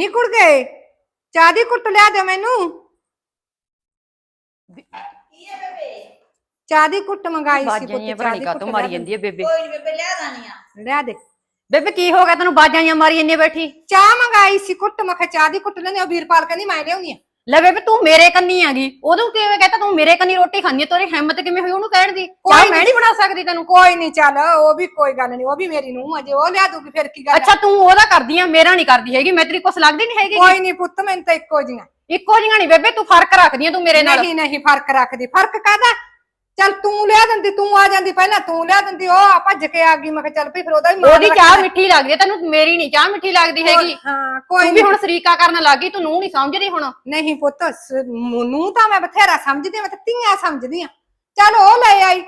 ਨੀ ਕੁੜ ਗਏ? ਚਾਹ ਦੀ ਕੁੱਟ ਲਿਆ ਦੇ ਮੈਨੂੰ। ਕੀ ਹੈ ਬੇਬੇ ਚਾਹ ਦੀ ਕੁੱਟ ਮੰਗਾਈ ਸੀ ਬਾਜਾਂ ਪੁੱਤ ਜੀਆਂ ਚਾਹ ਭਰਾਣੀ ਦੀ ਕੁੱਟ ਲਿਆ ਮਾਰੀ। ਜਾਂਦੀ ਹੈ ਬੇਬੇ। ਕੋਈ ਨਹੀਂ ਬੇਬੇ ਲਿਆ ਦਾਨੀਆਂ ਲਿਆ ਦੇ। ਬੇਬੇ ਕੀ ਹੋ ਗਿਆ? ਤੈਨੂੰ ਬਾਜਾਂ ਜੀਆਂ ਮਾਰੀ ਜਾਂਦੀ ਹੈ ਬੈਠੀ। ਚਾਹ ਮੰਗਾਈ ਸੀ ਕੁੱਟ ਮੈਂ ਕਿਹਾ ਚਾਹ ਦੀ ਕੁੱਟ ਲੈਣੇ ਉਹ ਵੀਰਪਾਲ ਕਹਿੰਦੀ ਮੈਂ ਲਿਆਉਣੀ ਆ। ਲੈ ਬੇਬੇ ਤੂੰ ਮੇਰੇ ਕੰਨੀ ਆਗੀ ਉਦੋਂ ਕਿਵੇਂ ਕਹਤਾ ਤੂੰ ਮੇਰੇ ਕੰਨੀ ਰੋਟੀ ਖਾਂਦੀ ਹੈ ਤੇਰੀ ਹਿੰਮਤ ਕਿਵੇਂ ਹੋਈ ਉਹਨੂੰ ਕਹਿਣ ਦੀ? ਕੋਈ ਮੈਂ ਨਹੀਂ ਬਣਾ ਸਕਦੀ ਤੈਨੂੰ। ਕੋਈ ਨਹੀਂ ਚੱਲ ਉਹ ਵੀ ਕੋਈ ਗੱਲ ਨਹੀਂ ਉਹ ਵੀ ਮੇਰੀ ਨੂੰ ਅਜੇ ਉਹ ਲਿਆ ਦੂਗੀ ਫਿਰ ਕੀ ਗੱਲ ਆ? ਅੱਛਾ ਤੂੰ ਉਹਦਾ ਕਰਦੀ ਆ ਮੇਰਾ ਨਹੀਂ ਕਰਦੀ ਹੈਗੀ ਮੈਂ ਤੇਰੀ ਕੁਛ ਲੱਗਦੀ ਨਹੀਂ ਹੈਗੀ। ਕੋਈ ਨਹੀਂ ਪੁੱਤ ਮੈਨੂੰ ਤਾਂ ਇੱਕੋ ਜੀਆਂ ਇੱਕੋ ਜਿਹੀਆਂ ਨਹੀਂ ਬੇਬੇ ਤੂੰ ਫ਼ਰਕ ਰੱਖਦੀ ਆ ਤੂੰ ਮੇਰੇ ਨਾਲ। ਨਹੀਂ ਨਹੀਂ ਫ਼ਰਕ ਰੱਖਦੀ। ਫ਼ਰਕ ਕਾਹਦਾ? ਚੱਲ ਤੂੰ ਲਿਆ ਦਿੰਦੀ ਤੂੰ ਆ ਜਾਂਦੀ ਪਹਿਲਾਂ ਤੂੰ ਲਿਆ ਦਿੰਦੀ ਉਹ ਆ ਭੱਜ ਕੇ ਆ ਗਈ ਮੈਂ ਕਿਹਾ ਚੱਲ ਭਈ ਫਿਰ ਉਹਦਾ ਵੀ ਮਾਣ ਉਹਦੀ ਚਾਹ ਰੱਖਣਾ। ਮਿੱਠੀ ਲੱਗਦੀ ਹੈ ਤੈਨੂੰ ਮੇਰੀ ਨਹੀਂ ਚਾਹ ਮਿੱਠੀ ਲੱਗਦੀ ਹੈਗੀ। ਹਾਂ ਕੋਈ ਤੂੰ ਵੀ ਨਹੀਂ। ਹੁਣ ਸਰੀਕਾ ਕਰਨ ਲੱਗੀ ਤੂੰ ਨੂੰ ਨਹੀਂ ਸਮਝਦੀ ਹੁਣ। ਨਹੀਂ ਪੁੱਤ ਸ- ਨੂੰ ਤਾਂ ਮੈਂ ਬਥੇਰਾ ਸਮਝਦੀ ਹਾਂ, ਮੈਂ ਤਾਂ ਧੀਆਂ ਸਮਝਦੀ ਆ ਚੱਲ ਉਹ ਲੈ ਆਈ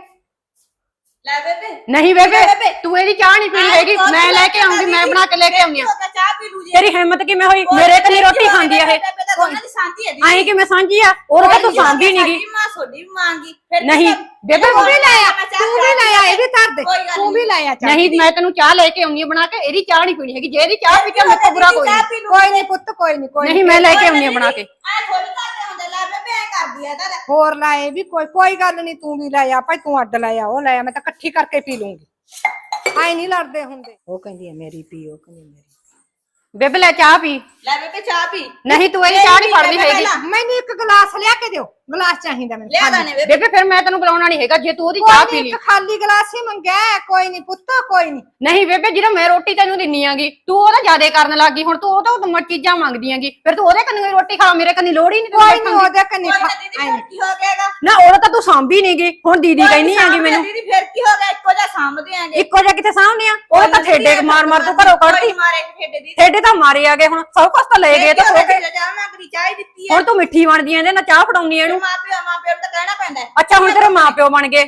ਲੈ ਬੇਬੇ। ਨਹੀਂ ਬੇਬੇ। ਤੂੰ ਇਹਦੀ ਚਾਹ ਨਹੀਂ ਪੀਣੀ ਹੈਗੀ ਮੈਂ ਲੈ ਕੇ ਆਉਂਗੀ ਮੈਂ ਬਣਾ ਕੇ ਲੈ ਕੇ ਆਉਂਦੀ ਆ ਹੋ ਗਿਆ ਚਾਹ ਪੀ ਲੂ ਜੀ। ਤੇਰੀ ਹਿੰਮਤ ਕਿਵੇਂ ਹੋਈ? ਮੇਰੇ ਕੰਨੀ ਰੋਟੀ ਖਾਂਦੀ ਆ ਇਹ। ਤਾਂ ਹੈ ਐਂ ਕਿਵੇਂ ਸਾਂਝੀ ਆ? ਉਹ ਤਾਂ ਤੂੰ ਸਾਂਭੀ ਨਹੀਂਗੀ ਮਾਂ ਸੋਡੀ ਵੀ ਮੰਗੀ। ਫਿਰ ਨਹੀਂ, ਬੇਬੇ ਤੂੰ ਵੀ ਲੈ ਆ ਤੂੰ ਵੀ ਲੈ ਆ ਇਹ ਵੀ ਧਰ ਦੇ ਤੂੰ ਵੀ ਲੈ ਆ ਚੱਲ ਨਹੀਂ ਮੈਂ ਤੈਨੂੰ ਚਾਹ ਲੈ ਕੇ ਆਉਂਦੀ ਆ ਬਣਾ ਕੇ ਇਹਦੀ ਚਾਹ ਨਹੀਂ ਪੀਣੀ ਹੈਗੀ। ਜੇ ਇਹਦੀ ਚਾਹ ਪੀ ਕੇ ਮੇਰੇ ਤੋਂ ਬੁਰਾ ਕੋਈ ਨਹੀਂ। ਕੋਈ ਨਹੀਂ ਪੁੱਤ ਕੋਈ ਨਹੀਂ ਕੋਈ ਨਹੀਂ ਮੈਂ ਲੈ ਕੇ ਆਉਂਦੀ ਆ ਬਣਾ ਕੇ। ਆ ਥੋੜੀ ਕਰਦੇ। ਕਰਦੀ ਆ ਤਾਂ ਹੋਰ ਲਾਏ ਵੀ ਕੋਈ ਕੋਈ ਗੱਲ ਨਹੀਂ ਤੂੰ ਵੀ ਲੈ ਆ ਭਾਈ ਤੂੰ ਅੱਡ ਲੈ ਆ ਉਹ ਲੈ ਆ ਮੈਂ ਤਾਂ ਇਕੱਠੀ ਕਰਕੇ ਪੀ ਲੂੰਗੀ। ਆਈ ਨਹੀਂ ਲੜਦੇ ਹੁੰਦੇ। ਉਹ ਕਹਿੰਦੀ ਹੈ ਮੇਰੀ ਪੀ ਉਹ ਕਹਿੰਦੀ ਮੇਰੀ ਬੇਬੇ ਲੈ ਚਾਹ ਪੀ। ਲੈ ਬੇਬੇ ਚਾਹ ਪੀ। ਨਹੀਂ ਤੂੰ ਇਹਦੀ ਚਾਹ ਨਹੀਂ ਫੜਦੀ ਹੈਗੀ। ਮੈਨੂੰ ਇੱਕ ਗਲਾਸ ਲਿਆ ਕੇ ਦਿਓ। ਗਲਾਸ ਚਾਹੀਦਾ ਮੈਨੂੰ ਲਿਆ। ਦਾਨੇ ਬੇਬੇ ਬੇਬੇ ਫਿਰ ਮੈਂ ਤੈਨੂੰ ਬੁਲਾਉਣਾ ਨਹੀਂ ਹੈਗਾ ਜੇ ਤੂੰ ਉਹਦੀ ਚਾਹ ਪੀ ਲਈ ਇੱਕ ਖਾਲੀ ਗਲਾਸ ਹੀ ਮੰਗਿਆ ਕੋਈ ਨਹੀਂ ਪੁੱਤ ਕੋਈ ਨਹੀਂ ਨਹੀਂ ਬੇਬੇ ਜਿਹੜਾ ਮੈਂ ਰੋਟੀ ਤੈਨੂੰ ਦਿੰਨੀ ਆਂਗੀ ਤੂੰ ਉਹਦਾ ਜ਼ਿਆਦਾ ਕਰਨ ਲੱਗੀ ਹੁਣ ਤੂੰ ਉਹ ਤੋਂ ਉਤਮ ਚੀਜ਼ਾਂ ਮੰਗਦੀ ਆਂਗੀ। ਫਿਰ ਤੂੰ ਉਹਦੇ ਕੰਨੀ ਰੋਟੀ ਖਾ ਮੇਰੇ ਕੰਨੀ ਲੋੜ ਹੀ ਨਹੀਂ ਕੋਈ ਨਹੀਂ ਉਹਦੇ ਕੰਨੀ ਕੀ ਹੋ ਗਿਆਗਾ ਨਾ ਉਹਦਾ ਤਾਂ ਤੂੰ ਸਾਂਭੀ ਨਹੀਂਗੀ ਹੁਣ ਦੀਦੀ ਕਹਿੰਦੀ ਆਂਗੀ ਮੈਨੂੰ। ਦੀਦੀ ਫਿਰ ਕੀ ਹੋ ਗਿਆ? ਇੱਕੋ ਜਿਹਾ ਸਾਂਭਦੇ ਆਂਗੇ। ਇੱਕੋ ਜਿਹਾ ਕਿੱਥੇ ਸਾਂਭਨੇ ਆ? ਉਹ ਤਾਂ ਠੇਡੇ ਮਾਰ ਮਾਰ ਤੂੰ ਘਰੋਂ ਕੱਢਤੀ। ਮਾਰੇ ਠੇਡੇ ਦੀ ਠੇਡੇ ਤਾਂ ਮਾਰੇ ਆ ਗਏ ਹੁਣ। ਸਭ ਕੁਛ ਤਾਂ ਲੈ ਗਏ ਤਾਂ ਹੋ ਗਏ ਚਾਹ ਨਾ ਕਰੀ ਚਾਹ ਹੀ ਦਿੱਤੀ ਹੈ ਹੁਣ ਤੂੰ ਮਿੱਠੀ ਬਣਦੀ ਐ ਨਾ ਚਾਹ ਫੜਾਉਣੀ ਐ ਇਹਨੂੰ। ਮਾਂ ਪਿਓ ਮਾਂ ਪਿਓ ਨੂੰ ਤਾਂ ਕਹਿਣਾ ਪੈਂਦਾ ਹੈ। ਅੱਛਾ ਹੁਣ ਤੇਰੇ ਮਾਪਿਓ ਬਣ ਗਏ।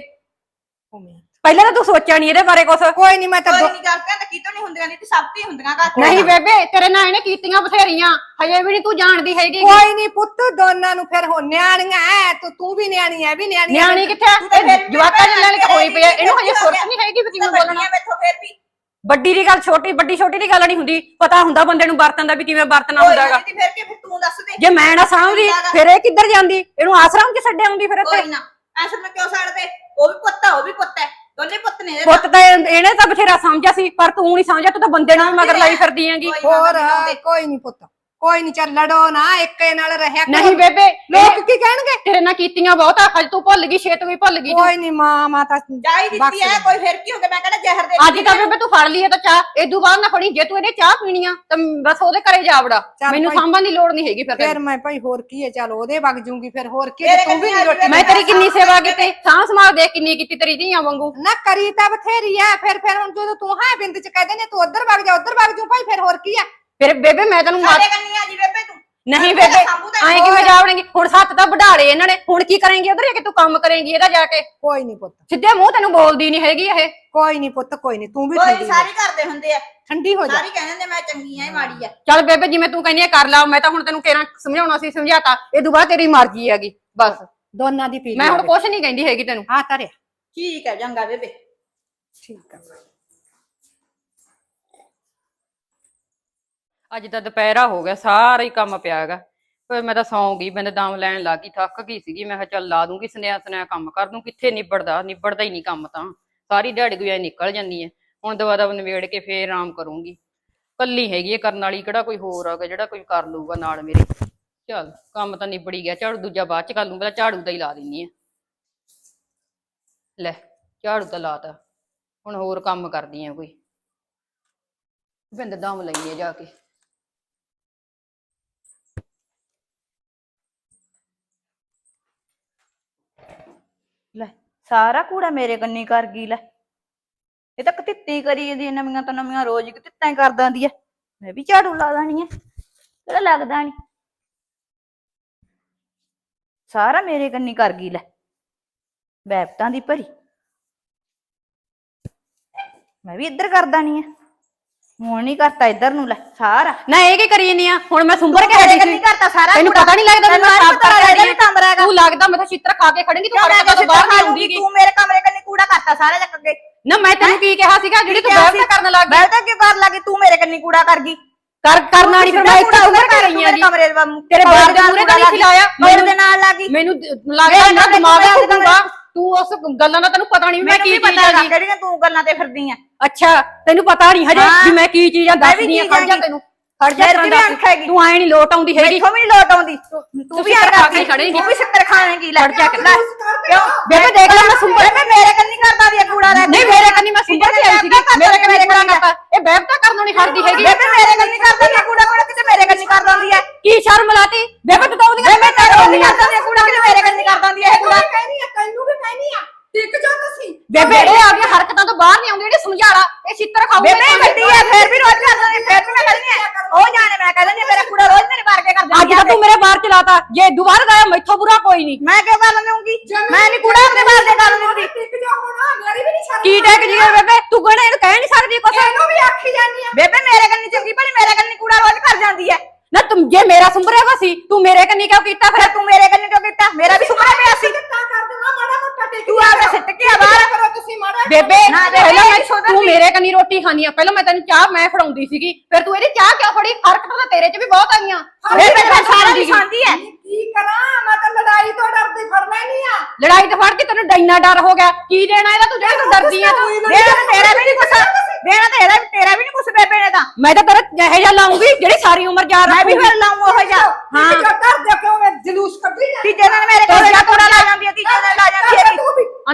ਪਹਿਲਾਂ ਤਾਂ ਤੂੰ ਸੋਚਿਆ ਨਹੀਂ ਇਹਦੇ ਬਾਰੇ ਕੁਛ। ਕੋਈ ਨਹੀਂ ਮੈਂ ਤਾਂ ਕੋਈ ਦੋ- ਨਹੀਂ ਗੱਲ ਕਹਿੰਦਾ ਕਿਤੋਂ ਨਹੀਂ ਹੁੰਦੀਆਂ ਨਹੀਂ ਤੇ ਸਭ ਤੇ ਹੀ ਹੁੰਦੀਆਂ ਘਰ ਨਹੀਂ ਬੇਬੇ ਤੇਰੇ ਨਾਲ ਇਹਨੇ ਕੀਤੀਆਂ ਬਥੇਰੀਆਂ ਹਜੇ ਵੀ ਨਹੀਂ ਤੂੰ ਜਾਣਦੀ ਹੈਗੀ ਕੋਈ ਨਹੀਂ ਪੁੱਤ ਦੋਨਾਂ ਨੂੰ ਫਿਰ ਹੋ ਨਿਆਣੀਆਂ ਐ ਤੂੰ ਤੂੰ ਵੀ ਨਿਆਣੀ ਐ ਵੀ ਨਿਆਣੀ ਐ। ਨਿਆਣੀ ਕਿੱਥੇ ਤੂੰ ਤਾਂ ਜਵਾਕਾਂ ਦੇ ਨਾਲ ਮੇਰੇ ਹੋਈ ਪਈ ਇਹਨੂੰ ਹਜੇ ਸੁਰਤ। ਨਹੀਂ ਹੈਗੀ ਵੀ ਕਿਵੇਂ ਤਾਂ ਬੋਲਣਾ। ਮੈਥੋਂ ਫਿਰ ਵੀ। ਵੱਡੀ ਦੀ ਗੱਲ ਛੋਟੀ ਵੱਡੀ ਛੋਟੀ ਦੀ ਗੱਲ ਨਹੀਂ ਹੁੰਦੀ। ਪਤਾ ਹੁੰਦਾ ਬੰਦੇ ਨੂੰ ਵਰਤਨ ਦਾ ਵੀ ਕਿਵੇਂ ਵਰਤਣਾ ਕੋਈ ਹੁੰਦਾਗਾ। ਨਾ ਦੀਦੀ ਫਿਰ ਕੀ ਫਿਰ ਤੂੰ ਦੱਸ ਦੇ। ਜੇ ਮੈਂ ਨਾ ਸਾਂਭਦੀ ਫਿਰ ਇਹ ਕਿੱਧਰ ਜਾਂਦੀ? ਇਹਨੂੰ ਆਸਰਾਮ ਚ ਛੱਡ ਆਉਂਦੀ ਫਿਰ ਇੱਥੇ? ਕੋਈ ਨਾ ਐਸਾ ਮੈਂ ਕਿਉਂ ਛੱਡਦੇ ਉਹ ਵੀ ਪੁੱਤ ਆ ਉਹ ਵੀ ਪੁੱਤ ਹੈ। ਦੋਨੇ ਪੁੱਤ ਨੇ ਇਹਦੇ ਪੁੱਤ ਤਾਂ ਇਹ- ਇਹਨੇ ਤਾਂ ਬਥੇਰਾ ਸਮਝਿਆ ਸੀ ਪਰ ਤੂੰ ਨਹੀਂ ਸਮਝਿਆ ਤੂੰ ਤਾਂ ਬੰਦੇ ਨੂੰ ਵੀ ਮਗਰ ਲਾਈ ਫਿਰਦੀ ਹੈਗੀ। ਕੋਈ ਹੋਰ ਨੀ। ਕੋਈ ਨਹੀਂ ਪੁੱਤ। ਕੋਈ ਨਹੀਂ ਚੱਲ ਲੜੋ ਨਾ ਇੱਕੇ ਨਾਲ ਰਹਿਆ ਕਰੋ। ਨਹੀਂ ਬੇਬੇ ਲੋਕ ਕੀ ਕਹਿਣਗੇ ਤੇਰੇ ਨਾਲ ਕੀਤੀਆਂ ਬਹੁਤ ਆ ਹਜ ਤੂੰ ਭੁੱਲ ਗਈ ਛੇਤ ਵੀ ਭੁੱਲ ਗਈ ਤੂੰ। ਕੋਈ ਨਹੀਂ ਮਾਂ ਮਾਂ ਤਾਂ ਚਾਹ ਹੀ ਬਖਸ਼ ਦਿੱਤੀ ਦੇ। ਕੋਈ ਫਿਰ ਕੀ ਹੋ ਗਿਆ ਮੈਂ ਕਹਿੰਦਾ ਜ਼ਹਿਰ ਦੇ ਅੱਜ ਤਾਂ ਬੇਬੇ ਤੂੰ ਫੜ ਲਈ ਹੈ ਤਾਂ ਚਾਹ ਇਦੋਂ ਬਾਅਦ ਨਾ ਫੜੀ ਜੇ ਤੂੰ ਇਹਨੇ ਚਾਹ ਪੀਣੀ ਆ ਤਾਂ ਬਸ ਉਹਦੇ ਘਰੇ ਜਾ ਵੜਾ ਚੱਲ ਮੈਨੂੰ ਭਾਈ। ਸਾਂਭਣ ਦੀ ਲੋੜ ਨਹੀਂ ਹੈਗੀ ਫਿਰ ਫਿਰ ਤੈਨੂੰ। ਮੈਂ ਭਾਈ ਹੋਰ ਕੀ ਹੈ ਚੱਲ ਉਹਦੇ ਵਗ ਜੂੰਗੀ ਫਿਰ ਹੋਰ ਕੀ ਤੇਰੇ ਤੂੰ ਵੀ ਕੰਨੀ ਨਹੀਂ ਰੋਟੀ ਮੈਂ ਤੇਰੀ ਕਿੰਨੀ ਸੇਵਾ ਕੀਤੀ ਸਾਂਭ ਸਮਾਲ ਦੇਖ ਕਿੰਨੀ ਕੀਤੀ ਤੇਰੀ ਧੀਆਂ ਵਾਂਗੂ ਨਾ ਕਰੀ ਤਾਂ ਬਥੇਰੀ ਐ ਫਿਰ ਫਿਰ ਹੁਣ ਜਦੋਂ ਤੂੰ ਹਾਂ ਬਿੰਦ ਚ ਕਹਿ ਦਿੰਦੇ ਤੂੰ ਉਧਰ ਵਗ ਜਾ ਉਧਰ ਵਗ ਜੂ ਭਾਈ ਫਿਰ ਹੋਰ ਕੀ ਐ ਫਿਰ ਬੇਬੇ ਮੈਂ ਤੈਨੂੰ ਮਾਰ ਸਾਡੇ ਕੰਨੀ ਆ ਜੀ ਬੇਬੇ ਤੂੰ। ਨਹੀਂ ਬੇਬੇ ਐਂ ਕਿਵੇਂ ਜਾਵੜੇਂਗੀ? ਹੁਣ ਸੱਤ ਤਾਂ ਵਢਾਲੇ ਇਹਨਾਂ ਨੇ ਹੁਣ ਕੀ ਕਰੇਂਗੀ ਉਧਰ ਕਿ? ਤੂੰ ਕੰਮ ਕਰੇਂਗੀ ਇਹਦਾ ਜਾ ਕੇ। ਕੋਈ ਨਹੀਂ ਪੁੱਤ। ਸਿੱਧੇ ਮੂੰਹ ਤੈਨੂੰ ਬੋਲਦੀ ਨਹੀਂ ਹੈਗੀ ਇਹ। ਕੋਈ ਨਹੀਂ ਪੁੱਤ ਕੋਈ ਨਹੀਂ ਤੂੰ ਵੀ ਕੋਈ ਠੰਡੀ ਹੋ ਸਾਰੀ ਕਰਦੇ ਹੁੰਦੇ ਆ। ਠੰਡੀ ਹੋ ਜਾ। ਸਾਰੀ ਕਹਿੰਦੇ ਨੇ ਮੈਂ ਚੰਗੀ ਆ ਇਹ ਮਾੜੀ ਆ। ਚੱਲ ਬੇਬੇ ਜਿਵੇਂ ਤੂੰ ਕਹਿੰਦੀ ਹੈ ਕਰ ਲਾ। ਮੈਂ ਤਾਂ ਹੁਣ ਤੈਨੂੰ ਕਿਹੜਾ ਸਮਝਾਉਣਾ ਸੀ ਸਮਝਾਤਾ। ਇਹ ਤੋਂ ਬਾਅਦ ਤੇਰੀ ਮਰਜ਼ੀ ਹੈਗੀ ਬਸ। ਦੋਨਾਂ ਦੀ ਪੀ ਮੈਂ ਹੁਣ ਕੁਛ ਨਹੀਂ ਕਹਿੰਦੀ ਹੈਗੀ ਤੈਨੂੰ। ਹਾਂ ਤਰਿਆ ਠੀਕ ਹੈ ਚੰਗਾ ਬੇਬੇ। ਠੀਕ ਆ ਅੱਜ ਤਾਂ ਦੁਪਹਿਰਾ ਹੋ ਗਿਆ, ਸਾਰਾ ਹੀ ਕੰਮ ਪਿਆ ਹੈਗਾ। ਫਿਰ ਮੈਂ ਤਾਂ ਸੌਂ ਗਈ, ਮੈਂ ਤਾਂ ਦਮ ਲੈਣ ਲੱਗ ਗਈ, ਥੱਕ ਗਈ ਸੀਗੀ। ਮੈਂ ਕਿਹਾ ਚੱਲ ਲਾ ਦੂੰਗੀ, ਸਨੇਹਾ ਸਨੇਹਾ ਕੰਮ ਕਰ ਦੂੰ ਕਿੱਥੇ ਨਿਬੜਦਾ? ਨਿਬੜਦਾ ਹੀ ਨਹੀਂ ਕੰਮ ਤਾਂ। ਸਾਰੀ ਦਿਹਾੜੀ ਗੁਜ਼ਾਰੀ ਨਿਕਲ ਜਾਂਦੀ ਹੈ ਹੁਣ ਦਵਾ ਦਵ ਨਿਬੇੜ ਕੇ ਫੇਰ ਆਰਾਮ ਕਰੂੰਗੀ। ਕੱਲੀ ਹੈਗੀ ਹੈ ਕਰਨ ਵਾਲੀ ਕਿਹੜਾ ਕੋਈ ਹੋਰ ਆਗਾ ਜਿਹੜਾ ਕੋਈ ਕਰ ਲੂਗਾ ਨਾਲ ਮੇਰੇ। ਚੱਲ, ਕੰਮ ਤਾਂ ਨਿਬੜੀ ਗਿਆ, ਝਾੜੂ ਦੂਜਾ ਬਾਅਦ ਚ ਕਰ ਲੂੰ ਪਹਿਲਾਂ ਝਾੜੂ ਦਾ ਹੀ ਲਾ ਦਿੰਨੀ ਆ। ਲੈ, ਝਾੜੂ ਤਾਂ ਲਾਤਾ। ਹੁਣ ਹੋਰ ਕੰਮ ਕਰਦੀ ਆ ਕੋਈ। ਬਿੰਦ ਦਮ ਲੈਣੀ ਜਾ ਕੇ। ਲੈ ਸਾਰਾ ਕੂੜਾ ਮੇਰੇ ਕੰਨੀ ਕਰ ਗਈ ਲੈ। ਇਹ ਤਾਂ ਕਤਿੱਤੀ ਕਰੀ ਜਾਂਦੀ ਹੈ, ਨਵੀਆਂ ਤੋਂ ਨਵੀਆਂ ਰੋਜ਼ ਕਤਿੱਤਾਂ ਹੀ ਕਰ ਦਿੰਦੀ ਐ। ਮੈਂ ਵੀ ਝਾੜੂ ਲਾ ਦੇਣੀ ਐ ਕਿਹੜਾ ਲੱਗਦਾ ਨਹੀਂ ਸਾਰਾ ਮੇਰੇ ਕੰਨੀ ਕਰ ਗਈ ਲੈ ਬੈਪਤਾਂ ਦੀ ਭਰੀ। ਮੈਂ ਵੀ ਇੱਧਰ ਕਰ ਦੇਣੀ ਐ। ਹੁਣ ਨਹੀਂ ਕਰਤਾ ਇੱਧਰ ਨੂੰ ਲੈ ਸਾਰਾ। ਨਾ ਇਹ ਕੀ ਕਰੀ ਜਾਂਦੀ ਆ? ਹੁਣ ਮੈਂ ਸੁੰਬਰ ਕੇ ਮੇਰੇ ਹਟੀ ਸੀ। ਕਰਤਾ ਸਾਰਾ ਤੈਨੂੰ। ਪਤਾ ਨਹੀਂ ਲੱਗਦਾ ਵੀ ਮੈਂ ਸਾਫ਼ ਕਰ ਰਹੀ ਵੀ ਕਮਰਾ ਹੈਗਾ। ਤੂੰ ਲੱਗਦਾ ਮੈਂ ਤਾਂ ਚਿੱਤਰ ਖਾ ਕੇ ਖੜੇਂਗੀ ਤੂੰ ਤੋਂ ਬਾਹਰ ਨਹੀਂ ਆਉਂਦੀਗੀ ਤੂੰ ਮੇਰੇ ਕਮਰੇ ਕੰਨੀ ਕੂੜਾ ਕਰਤਾ ਸਾਰਾ ਜੱਕ ਅੱਗੇ। ਨਾ ਮੈਂ ਤੈਨੂੰ ਕੀ ਕਿਹਾ ਸੀਗਾ? ਜਿਹੜੀ ਤੂੰ ਬਹਿਸ? ਕਰਨ ਲੱਗ ਗਈ। ਮੈਂ ਤਾਂ ਕਿਉਂ ਕਰ ਲੱਗੀ ਤੂੰ ਮੇਰੇ ਕੰਨੀ ਕੂੜਾ ਕਰ ਗਈ। ਕਰ ਕਰਨਾ ਨਹੀਂ ਫਿਰ ਮੈਂ ਇੱਥੇ ਉਮਰ ਕਰ ਰਹੀ ਆ ਜੀ ਕਮਰੇ ਬਾਹਰ ਤੇਰੇ ਬਾਪ ਦੇ ਮੂਹਰੇ ਤਾਂ ਨਹੀਂ ਖਿਲਾਇਆ ਮੇਰੇ ਦੇ ਨਾਲ ਲੱਗੀ ਮੈਨੂੰ ਲੱਗਦਾ ਨਾ ਦਿਮਾਗ ਆ ਦੂੰਗਾ ਤੂੰ ਉਸ ਗੱਲਾਂ ਦਾ ਤੈਨੂੰ ਪਤਾ ਨਹੀਂ ਮੈਂ ਮੈਨੂੰ ਕੀ ਕੀ ਚੀਜ਼ ਪਤਾ ਆ ਜੀ ਕਿਹੜੀਆਂ ਤੂੰ ਗੱਲਾਂ ਤੇ ਫਿਰਦੀ ਆ ਅੱਛਾ ਤੈਨੂੰ ਪਤਾ ਨਹੀਂ ਹਜੇ ਹਾਂ। ਵੀ ਮੈਂ ਕੀ ਚੀਜ਼ ਮੈਂ ਵੀ ਦੱਸਦੀ ਆ ਚੀਜ਼ ਖੜ ਜਾ ਹੈਗੀ। ਤੈਨੂੰ ਖੜ ਜਾ ਮੇਰੇ ਵੀ। ਅੱਖ ਹੈਗੀ। ਤੂੰ ਐ ਨਹੀਂ ਲੋਟ ਆਉਂਦੀ ਹੈਗੀ। ਮੈਥੋਂ ਵੀ ਨੀ ਲੋਟ ਆਉਂਦੀ। ਤੂੰ ਤੂੰ ਵੀ ਸਿੱਤਰ ਆ ਖਾ ਕੇ ਖੜੇਂਗੀ। ਤੂੰ ਵੀ ਸਿੱਤਰ ਖਾਵੇਂਗੀ ਲੈ ਜਾ ਕੇ। ਲੈ। ਕਿਉਂ? ਬੇਬੇ ਦੇਖ ਲੈ ਮੈਂ ਸੁੰਬਰ ਬੇਬੇ ਮੇਰੇ ਕੰਨੀ ਕਰਦਾ ਵੀ ਕੂੜਾ ਲੈ ਨਹੀਂ ਮੇਰੇ ਕੰਨੀ ਮੈਂ ਸੁੰਬਰ ਕੇ ਆਈ ਸੀਗੀ। ਮੇਰੇ ਕੰਨੀ ਮੇਰੇ ਕੰਨੀ ਕਰਤਾ ਇਹ ਬੈਬ ਤਾਂ ਕਰਨੋਂ ਨਹੀਂ ਹਟਦੀ ਹੈਗੀ। ਬੇਬੇ ਮੇਰੇ ਕੰਨੀ ਕਰਦਾ ਵੀ ਕੂੜਾ ਕੂੜਾ ਕਿਤੇ ਮੇਰੇ ਕੰਨੀ ਕਰ ਦਿੰਦੀ ਹੈ ਕੀ ਸ਼ਰਮ ਲਾਤੀ? ਬੇਬੇ ਤੂੰ ਤਾਂ ਉਹਦੀ ਬੇਬੇ ਮੇਰੇ ਕੰਨੀ ਕਰਦਾ ਵੀ ਕੂੜਾ ਕਿਤੇ ਮੇਰੇ ਕੰਨੀ ਕਰ ਦਿੰਦੀ ਹੈ ਇਹ ਕੂੜਾ। ਕਹਿਨੀ ਆ ਤੈਨੂੰ ਵੀ ਕਹਿਨੀ ਆ। ਟਿਕ ਜਾ ਤੁਸੀਂ। ਬੇਬੇ ਇਹ ਆਪਣੀਆਂ ਹਰਕਤਾਂ ਤੋਂ ਬਾਹਰ ਨਹੀਂ ਆਉਂਦੀ ਜਿਹੜੀ ਸਮਝਾਲਾ ਇਹ ਛਿੱਤਰ ਖਾਊਗਾ ਬੇਬੇ ਗੱਡੀ ਹੈ ਫੇਰ ਵੀ ਰੋਜ਼ ਕਰ ਦਿੰਦੀ ਫੇਰ ਵੀ ਮੈਂ ਕਹਿੰਦੀ ਆ। ਉਹ ਜਾਣੇ ਮੈਂ ਕਹਿੰਦੀ ਮੇਰਾ ਕੂੜਾ ਰੋਜ਼ ਮੇਰੇ ਮਾਰ ਕੇ ਕਰ ਅੱਜ ਤਾਂ ਤੂੰ ਮੇਰੇ ਬਾਹਰ ਚਲਾਤਾ। ਜੇ ਦੁਬਾਰਾ ਗਾਇਆ ਮੈਥੋਂ ਬੁਰਾ ਕੋਈ ਨਹੀਂ। ਮੈਂ ਕਿਉਂ ਗੱਲ ਲਵਾਂਗੀ ਮੈਂ ਨਹੀਂ ਕੂੜਾ ਆਪਣੇ ਬਾਹਰ ਦੇ ਗੱਲ ਲਵਾਂਗੀ ਟਿਕ ਜਾ ਹੁਣ ਮੇਰੀ ਵੀ ਨਹੀਂ ਸ਼ਰਮ ਕੀ ਟੈਕ ਜੀ ਬੇਬੇ? ਤੂੰ ਕਹਿਣਾ ਇਹਨੂੰ ਕਹਿ ਨਹੀਂ ਸਕਦੀ ਕੁਛ। ਇਹਨੂੰ ਵੀ ਆਖੀ ਜਾਨੀ ਆ। ਬੇਬੇ ਮੇਰੇ ਕੰਨੀ ਚੰਗੀ ਭਲੀ ਮੇਰੇ ਕੰਨੀ ਕੂੜਾ ਰੋਜ਼ ਕਰ ਜਾਂਦੀ ਹੈ। ਨਾ ਤੂੰ ਜੇ ਮੇਰਾ ਸੁੰਬਰਿਆ ਵਾ ਸੀ ਤੂੰ ਮੇਰੇ ਕੰਨੀ ਕਿਉਂ ਕੀਤਾ? ਫਿਰ ਤੂੰ ਮੇਰੇ ਕੰਨੀ ਕਿਉਂ ਕੀਤਾ? ਮੇਰਾ ਵੀ ਸੁਪਨਾ ਪਿਆ ਸੀ। ਤਾਂ ਕਰ ਦੇਣਾ ਮਾੜਾ ਮੋਟਾ ਟਿਕ ਤੂੰ ਆਪੇ ਸਿੱਟ ਕੇ ਆ? ਬਾਹਰ ਕਰੋ ਤੁਸੀਂ ਮਾੜਾ ਬੇਬੇ ਪਹਿਲਾਂ ਮੈਂ ਤੂੰ। ਮੇਰੇ ਕੰਨੀ ਰੋਟੀ ਖਾਣੀ ਆ। ਪਹਿਲਾਂ ਮੈਂ ਤੈਨੂੰ ਚਾਹ ਮੈਂ ਫੜਾਉਂਦੀ ਸੀਗੀ। ਫਿਰ ਤੂੰ ਇਹਦੀ ਚਾਹ ਕਿਉਂ ਫੜੀ? ਹਰਕਤਾਂ ਤਾਂ ਤੇਰੇ 'ਚ ਵੀ ਬਹੁਤ ਆਈਆਂ। ਤਾਂ ਸਾਰਾ ਹੈ। ਕੀ ਕਰਾਂ? ਮੈਂ ਤਾਂ ਲੜਾਈ ਤੋਂ ਡਰਦੀ ਫੜ ਲੈਣੀ ਆ। ਲੜਾਈ ਤੇ ਫੜ ਕੇ ਤੈਨੂੰ ਡੈਨਾ ਡਰ ਹੋ ਗਿਆ। ਕੀ ਦੇਣਾ ਇਹਦਾ? ਤੂੰ ਜਿਹੜਾ ਤੂੰ ਡਰਦੀ ਆ ਤੂੰ। ਦੇਣਾ ਤੇਰਾ ਵੀ ਨਹੀਂ ਕੁਛ ਦੇਣਾ ਤਾਂ ਇਹਦਾ ਵੀ ਤੇਰਾ ਵੀ ਨਹੀਂ ਕੁਛ ਬੇਬੇ ਨੇ ਤਾਂ। ਮੈਂ ਤਾਂ ਤੇਰਾ ਜਿਹੇ ਜਿਹਾ ਲਾਉਂਗੀ ਜਿਹੜੀ ਸਾਰੀ ਉਮਰ ਯਾਦ ਮੈਂ ਵੀ ਫਿਰ ਲਾਉਂ ਉਹ ਜਾ ਹਾਂ। ਜੋ ਕਰ ਦੇ ਕਿਉਂ ਮੈਂ ਜਲੂਸ ਕੱਢੀ ਜਾਂਦੀ ਤੀਜੇ ਦਿਨ ਮੇਰੇ ਕੋਲ ਦਾ ਕੂੜਾ ਲਾ ਜਾਂਦੀ ਹੈ ਤੀਜੇ ਦਿਨ ਲਾ ਜਾਂਦੀ ਹੈ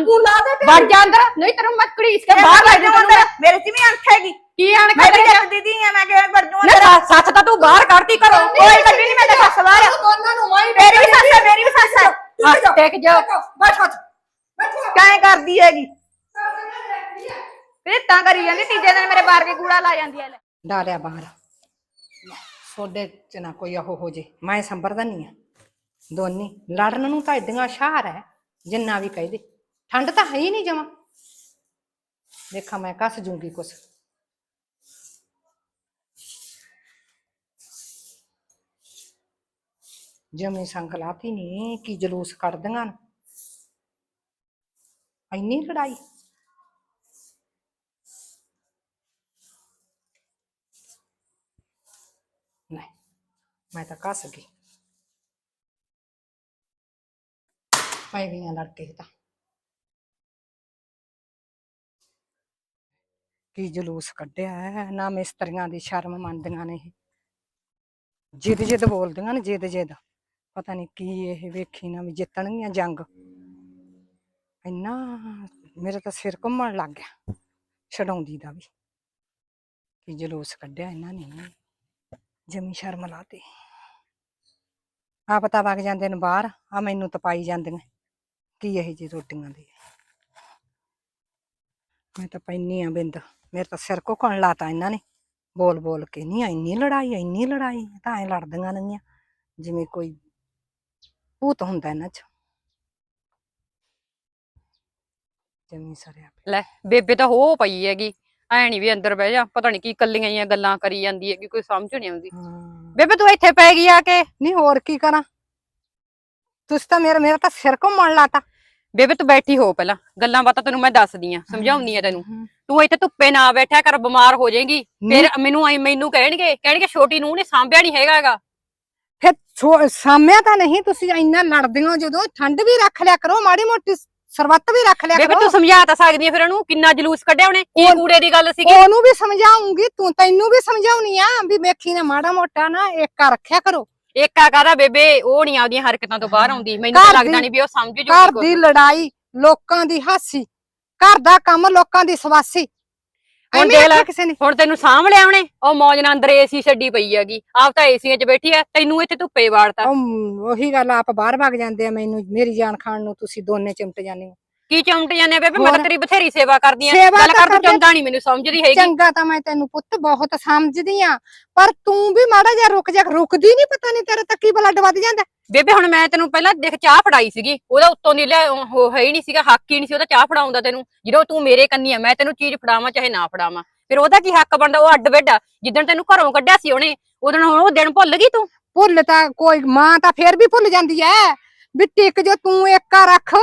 ਤੂੰ ਲਾ ਦੇ ਵੜ ਜਾ ਅੰਦਰ। ਨਹੀਂ ਤੈਨੂੰ ਮੈਂ ਘੜੀਸ ਕੇ ਬਾਹਰ ਲੈ ਜਾ ਅੰਦਰ। ਮੇਰੇ ਚ ਵੀ ਅੰਖ ਹੈਗੀ। ਕੀ ਆਣ ਮੈਂ ਕੇ ਦੀਦੀ ਆ ਮੈਂ ਕਿਵੇਂ ਜੂ ਨਾ ਸੱਸ- ਸੱਸ ਤਾਂ ਤੂੰ ਬਾਹਰ ਕੱਢਤੀ ਘਰੋਂ। ਕੋਈ ਕੱਢੀ ਨਹੀਂ ਮੈਂ ਤਾਂ ਸੱਸ ਬਾਹਰ ਆ। ਦੋਨਾਂ ਨੂੰ ਮਾਈ ਮੇਰੀ ਵੀ ਸੱਸ ਹੈ ਮੇਰੀ ਵੀ ਸੱਸ ਹੈ। ਹਾਂ, ਟਿਕ ਜਾ। ਬੈਠ ਹੱਥ ਬੈਠ। ਕਾਇ ਕਰਦੀ ਹੈਗੀ? ਫਿਰ ਤਾਂ ਕਰੀ ਜਾਂਦੀ ਤੀਜੇ ਦਿਨ ਮੇਰੇ ਬਾਹਰ ਕੇ ਕੂੜਾ ਲਾ ਜਾਂਦੀ ਹੈ ਲੈ। ਡਾਲਿਆ ਬਾਹਰ। ਸੋਡੇ ਚ ਨਾ ਕੋਈ ਉਹ ਹੋ ਜੇ। ਮੈਂ ਸੰਭਰਦਾ ਨਹੀਂ ਆ। ਦੋਨੀ। ਲੜਨ ਨੂੰ ਤਾਂ ਇਦਾਂ ਸ਼ਾਰ ਹੈ ਜਿੰਨਾ ਵੀ ਕਹਿ ਦੇ। ਠੰਡ ਤਾਂ ਹੈ ਹੀ ਨਹੀਂ ਜਮਾ। ਦੇਖਾਂ ਮੈਂ ਕੱਸ ਜੂੰਗੀ ਕੁਛ। ਜਮੇ ਸੰਗ ਲਾਤੀ ਨਹੀਂ ਕੀ ਜਲੂਸ ਕੱਢਦੀਆਂ ਨੇ। ਇੰਨੀ ਲੜਾਈ। ਨਹੀਂ, ਮੈਂ ਤਾਂ ਕੱਸ ਗਈ। ਪੈ ਗਈਆਂ ਲੜਕੇ ਤਾਂ। ਕੀ ਜਲੂਸ ਕੱਢਿਆ ਹੈ? ਨਾ ਮਿਸਤਰੀਆਂ ਦੀ ਸ਼ਰਮ ਮੰਨਦੀਆਂ ਨੇ ਜਿੱਦ ਜਿੱਦ ਬੋਲਦੀਆਂ ਨੇ ਜਿੱਦ ਜਿੱਦ ਪਤਾ ਨਹੀਂ ਕੀ ਇਹ ਵੇਖੀ ਨਾ ਵੀ ਜਿੱਤਣਗੀਆਂ ਜੰਗ। ਇੰਨਾ ਮੇਰੇ ਤਾਂ ਸਿਰ ਘੁੰਮਣ ਲੱਗ ਗਿਆ, ਛਡਾਉਂਦੀ ਦਾ ਵੀ। ਕੀ ਜਲੂਸ ਕੱਢਿਆ ਇਹਨਾਂ ਨੇ ਜਮੀ ਸ਼ਰਮ ਲਾਤੀ। ਆਪ ਤਾਂ ਵਗ ਜਾਂਦੇ ਨੇ ਬਾਹਰ, ਆ ਮੈਨੂੰ ਤਪਾਈ ਜਾਂਦੀਆਂ। ਕੀ ਇਹ ਜੀ ਰੋਟੀਆਂ ਦੀ? ਮੈਂ ਤਾਂ ਪੈਣੀ ਆ ਬਿੰਦ, ਮੇਰੇ ਤਾਂ ਸਿਰ ਘੁੱਕਣ ਲਾਤਾ ਇਹਨਾਂ ਨੇ। ਬੋਲ ਬੋਲ ਕੇ, ਨਹੀਂ, ਇੰਨੀ ਲੜਾਈ ਇੰਨੀ ਲੜਾਈ, ਤਾਂ ਐ ਲੜਦੀਆਂ ਨੇਗੀਆਂ ਜਿਵੇਂ ਕੋਈ ਭੂਤ ਹੁੰਦਾ ਇਹਨਾਂ 'ਚ। ਜਮੀ ਸਰਿਆ ਪਿਆ। ਲੈ ਬੇਬੇ ਤਾਂ ਹੋ ਪਈ ਹੈਗੀ ਐ ਨਹੀਂ ਵੀ ਅੰਦਰ ਬਹਿ ਜਾ ਪਤਾ ਨਹੀਂ ਕੀ ਕੱਲੀਆਂ ਹੀ ਗੱਲਾਂ ਕਰੀ ਜਾਂਦੀ ਹੈਗੀ ਕੋਈ ਸਮਝ ਨਹੀਂ ਆਉਂਦੀ। ਹਾਂ। ਬੇਬੇ ਤੂੰ ਇੱਥੇ ਪੈ ਗਈ ਆ ਕੇ। ਨਹੀਂ ਹੋਰ ਕੀ ਕਰਾਂ? ਤੁਸੀਂ ਤਾਂ ਮੇਰਾ ਮੇਰਾ ਤਾਂ ਸਿਰ ਘੁੰਮਣ ਲਾਤਾ ਬੇਬੇ ਤੂੰ ਬੈਠੀ ਹੋ ਪਹਿਲਾਂ ਗੱਲਾਂ ਬਾਤਾਂ ਤੈਨੂੰ ਮੈਂ ਦੱਸਦੀ ਆ ਸਮਝਾਉਂਦੀ ਆ ਤੈਨੂੰ। ਤੂੰ ਇੱਥੇ ਧੁੱਪੇ ਨਾ ਬੈਠਿਆ ਕਰ ਬਿਮਾਰ ਹੋ ਜਾਏਗੀ। ਫਿਰ ਮੈਨੂੰ ਆਈ ਮੈਨੂੰ ਕਹਿਣਗੇ ਕਹਿਣਗੇ ਛੋਟੀ ਨੂੰ ਨੇ ਸਾਂਭਿਆ ਨਹੀਂ ਹੈਗਾ। ਸਾਹਮਿਆ ਤਾਂ ਨਹੀਂ ਤੁਸੀਂ ਇੰਨਾ ਲੜਦੇ ਹੋ ਜਦੋਂ ਠੰਡ ਵੀ ਰੱਖ ਲਿਆ ਕਰੋ ਮਾੜੀ ਮੋਟੀ ਸਰਬੱਤ ਵੀ ਰੱਖ ਲਿਆ ਬੇਬੇ ਕਰੋ। ਤੂੰ ਸਮਝਾ ਤਾਂ ਸਕਦੀ ਆ ਫਿਰ ਉਹਨੂੰ ਕਿੰਨਾ ਜਲੂਸ ਕੱਢਿਆ ਉਹਨੇ ਉਹ- ਕੂੜੇ ਦੀ ਗੱਲ ਸੀਗੀ? ਉਹਨੂੰ ਵੀ ਸਮਝਾਉਂਗੀ ਤੂੰ ਤੈਨੂੰ ਵੀ ਸਮਝਾਉਣੀ ਆ ਵੀ ਵੇਖੀ ਨਾ ਮਾੜਾ ਮੋਟਾ ਨਾ ਏਕਾ ਰੱਖਿਆ ਕਰੋ। ਏਕਾ ਕਾਦਾ ਬੇਬੇ ਉਹ ਨਹੀਂ ਆਪਦੀਆਂ ਹਰਕਤਾਂ ਤੋਂ ਬਾਹਰ ਆਉਂਦੀ ਮੈਨੂੰ ਘਰ ਤਾਂ ਲੱਗਦਾ ਦੀ- ਨਹੀਂ ਵੀ ਉਹ ਸਮਝ ਘਰ ਜੂਗੀ ਦੀ। ਲੜਾਈ ਲੋਕਾਂ ਦੀ ਹਾਸੀ ਘਰ ਦਾ ਕੰਮ ਲੋਕਾਂ ਦੀ ਸਵਾਸੀ ਹੁਣ ਐਵੇਂ ਦੇਖ ਲੈ ਆਖਿਆ ਕਿਸੇ ਨੇ। ਹੁਣ ਤੈਨੂੰ ਸਾਂਭ ਲਿਆ ਉਹਨੇ? ਉਹ ਮੌਜ ਨਾਲ ਅੰਦਰ ਏਸੀ ਛੱਡੀ ਪਈ ਹੈਗੀ। ਆਪ ਤਾਂ ਏਸੀਆਂ 'ਚ ਬੈਠੀ ਆ ਤੈਨੂੰ ਇੱਥੇ ਧੁੱਪੇ ਵਾੜਤਾ। ਉਹ ਉਹੀ ਗੱਲ ਆਪ ਬਾਹਰ ਭੱਗ ਜਾਂਦੇ ਆ ਮੈਨੂੰ ਮੇਰੀ ਜਾਨ ਖਾਣ ਨੂੰ ਤੁਸੀਂ ਦੋਨੇ ਚਿਮਟ ਜਾਂਦੇ ਹੋ। ਕੀ ਚੌਂਟ ਜਾਂਦੇ ਬੇਬੇ? ਮੈਂ ਤਾਂ? ਤੇਰੀ ਬਥੇਰੀ ਸੇਵਾ ਕਰਦੀ ਆ। ਸੇਵਾ ਗੱਲ ਤਾਂ ਕਰ ਤੂੰ ਕਰਦੇ- ਚੰਦਾ ਨਹੀਂ ਮੈਨੂੰ ਸਮਝਦੀ ਹੈਗੀ। ਚੰਗਾ ਤਾਂ ਮੈਂ ਤੈਨੂੰ ਪੁੱਤ ਬਹੁਤ ਸਮਝਦੀ ਆ ਪਰ ਤੂੰ ਵੀ ਮਾੜਾ ਜਿਹਾ ਰੁਕ ਜਾ। ਰੁਕਦੀ ਨਹੀਂ ਪਤਾ ਨਹੀਂ ਤੇਰੇ ਤੱਕ ਬਲੱਡ ਵੱਧ ਜਾਂਦਾ। ਬੇਬੇ ਹੁਣ ਮੈਂ ਤੈਨੂੰ ਪਹਿਲਾਂ ਦੇਖ ਚਾਹ ਫੜਾਈ ਸੀਗੀ। ਉਹਦਾ ਉੱਤੋਂ ਦੀ ਲਿਆ ਉਹ ਹੈ ਹੀ ਨਹੀਂ ਸੀਗਾ ਹੱਕ ਹੀ ਨਹੀਂ ਸੀ ਉਹਦਾ ਚਾਹ ਫੜਾਉਂਦਾ ਤੈਨੂੰ। ਜਦੋਂ ਤੂੰ ਮੇਰੇ ਕੰਨੀ ਆ ਮੈਂ ਤੈਨੂੰ ਚੀਜ਼ ਫੜਾਵਾਂ ਚਾਹੇ ਨਾ ਫੜਾਵਾਂ। ਫਿਰ ਉਹਦਾ ਕੀ ਹੱਕ ਬਣਦਾ? ਉਹ ਅੱਡ ਬੈੱਡ ਜਿੱਦਣ ਤੈਨੂੰ ਘਰੋਂ ਕੱਢਿਆ ਸੀ ਉਹਨੇ ਉਦੋਂ ਹੁਣ ਉਹ ਦਿਨ ਭੁੱਲ ਗਈ ਤੂੰ? ਭੁੱਲ ਤਾਂ ਕੋਈ ਮਾਂ ਤਾਂ ਫੇਰ ਵੀ ਭੁੱਲ ਜਾਂਦੀ ਐ। ਵੀ ਟਿਕ ਜੋ ਤੂੰ ਏਕਾ ਰੱਖ।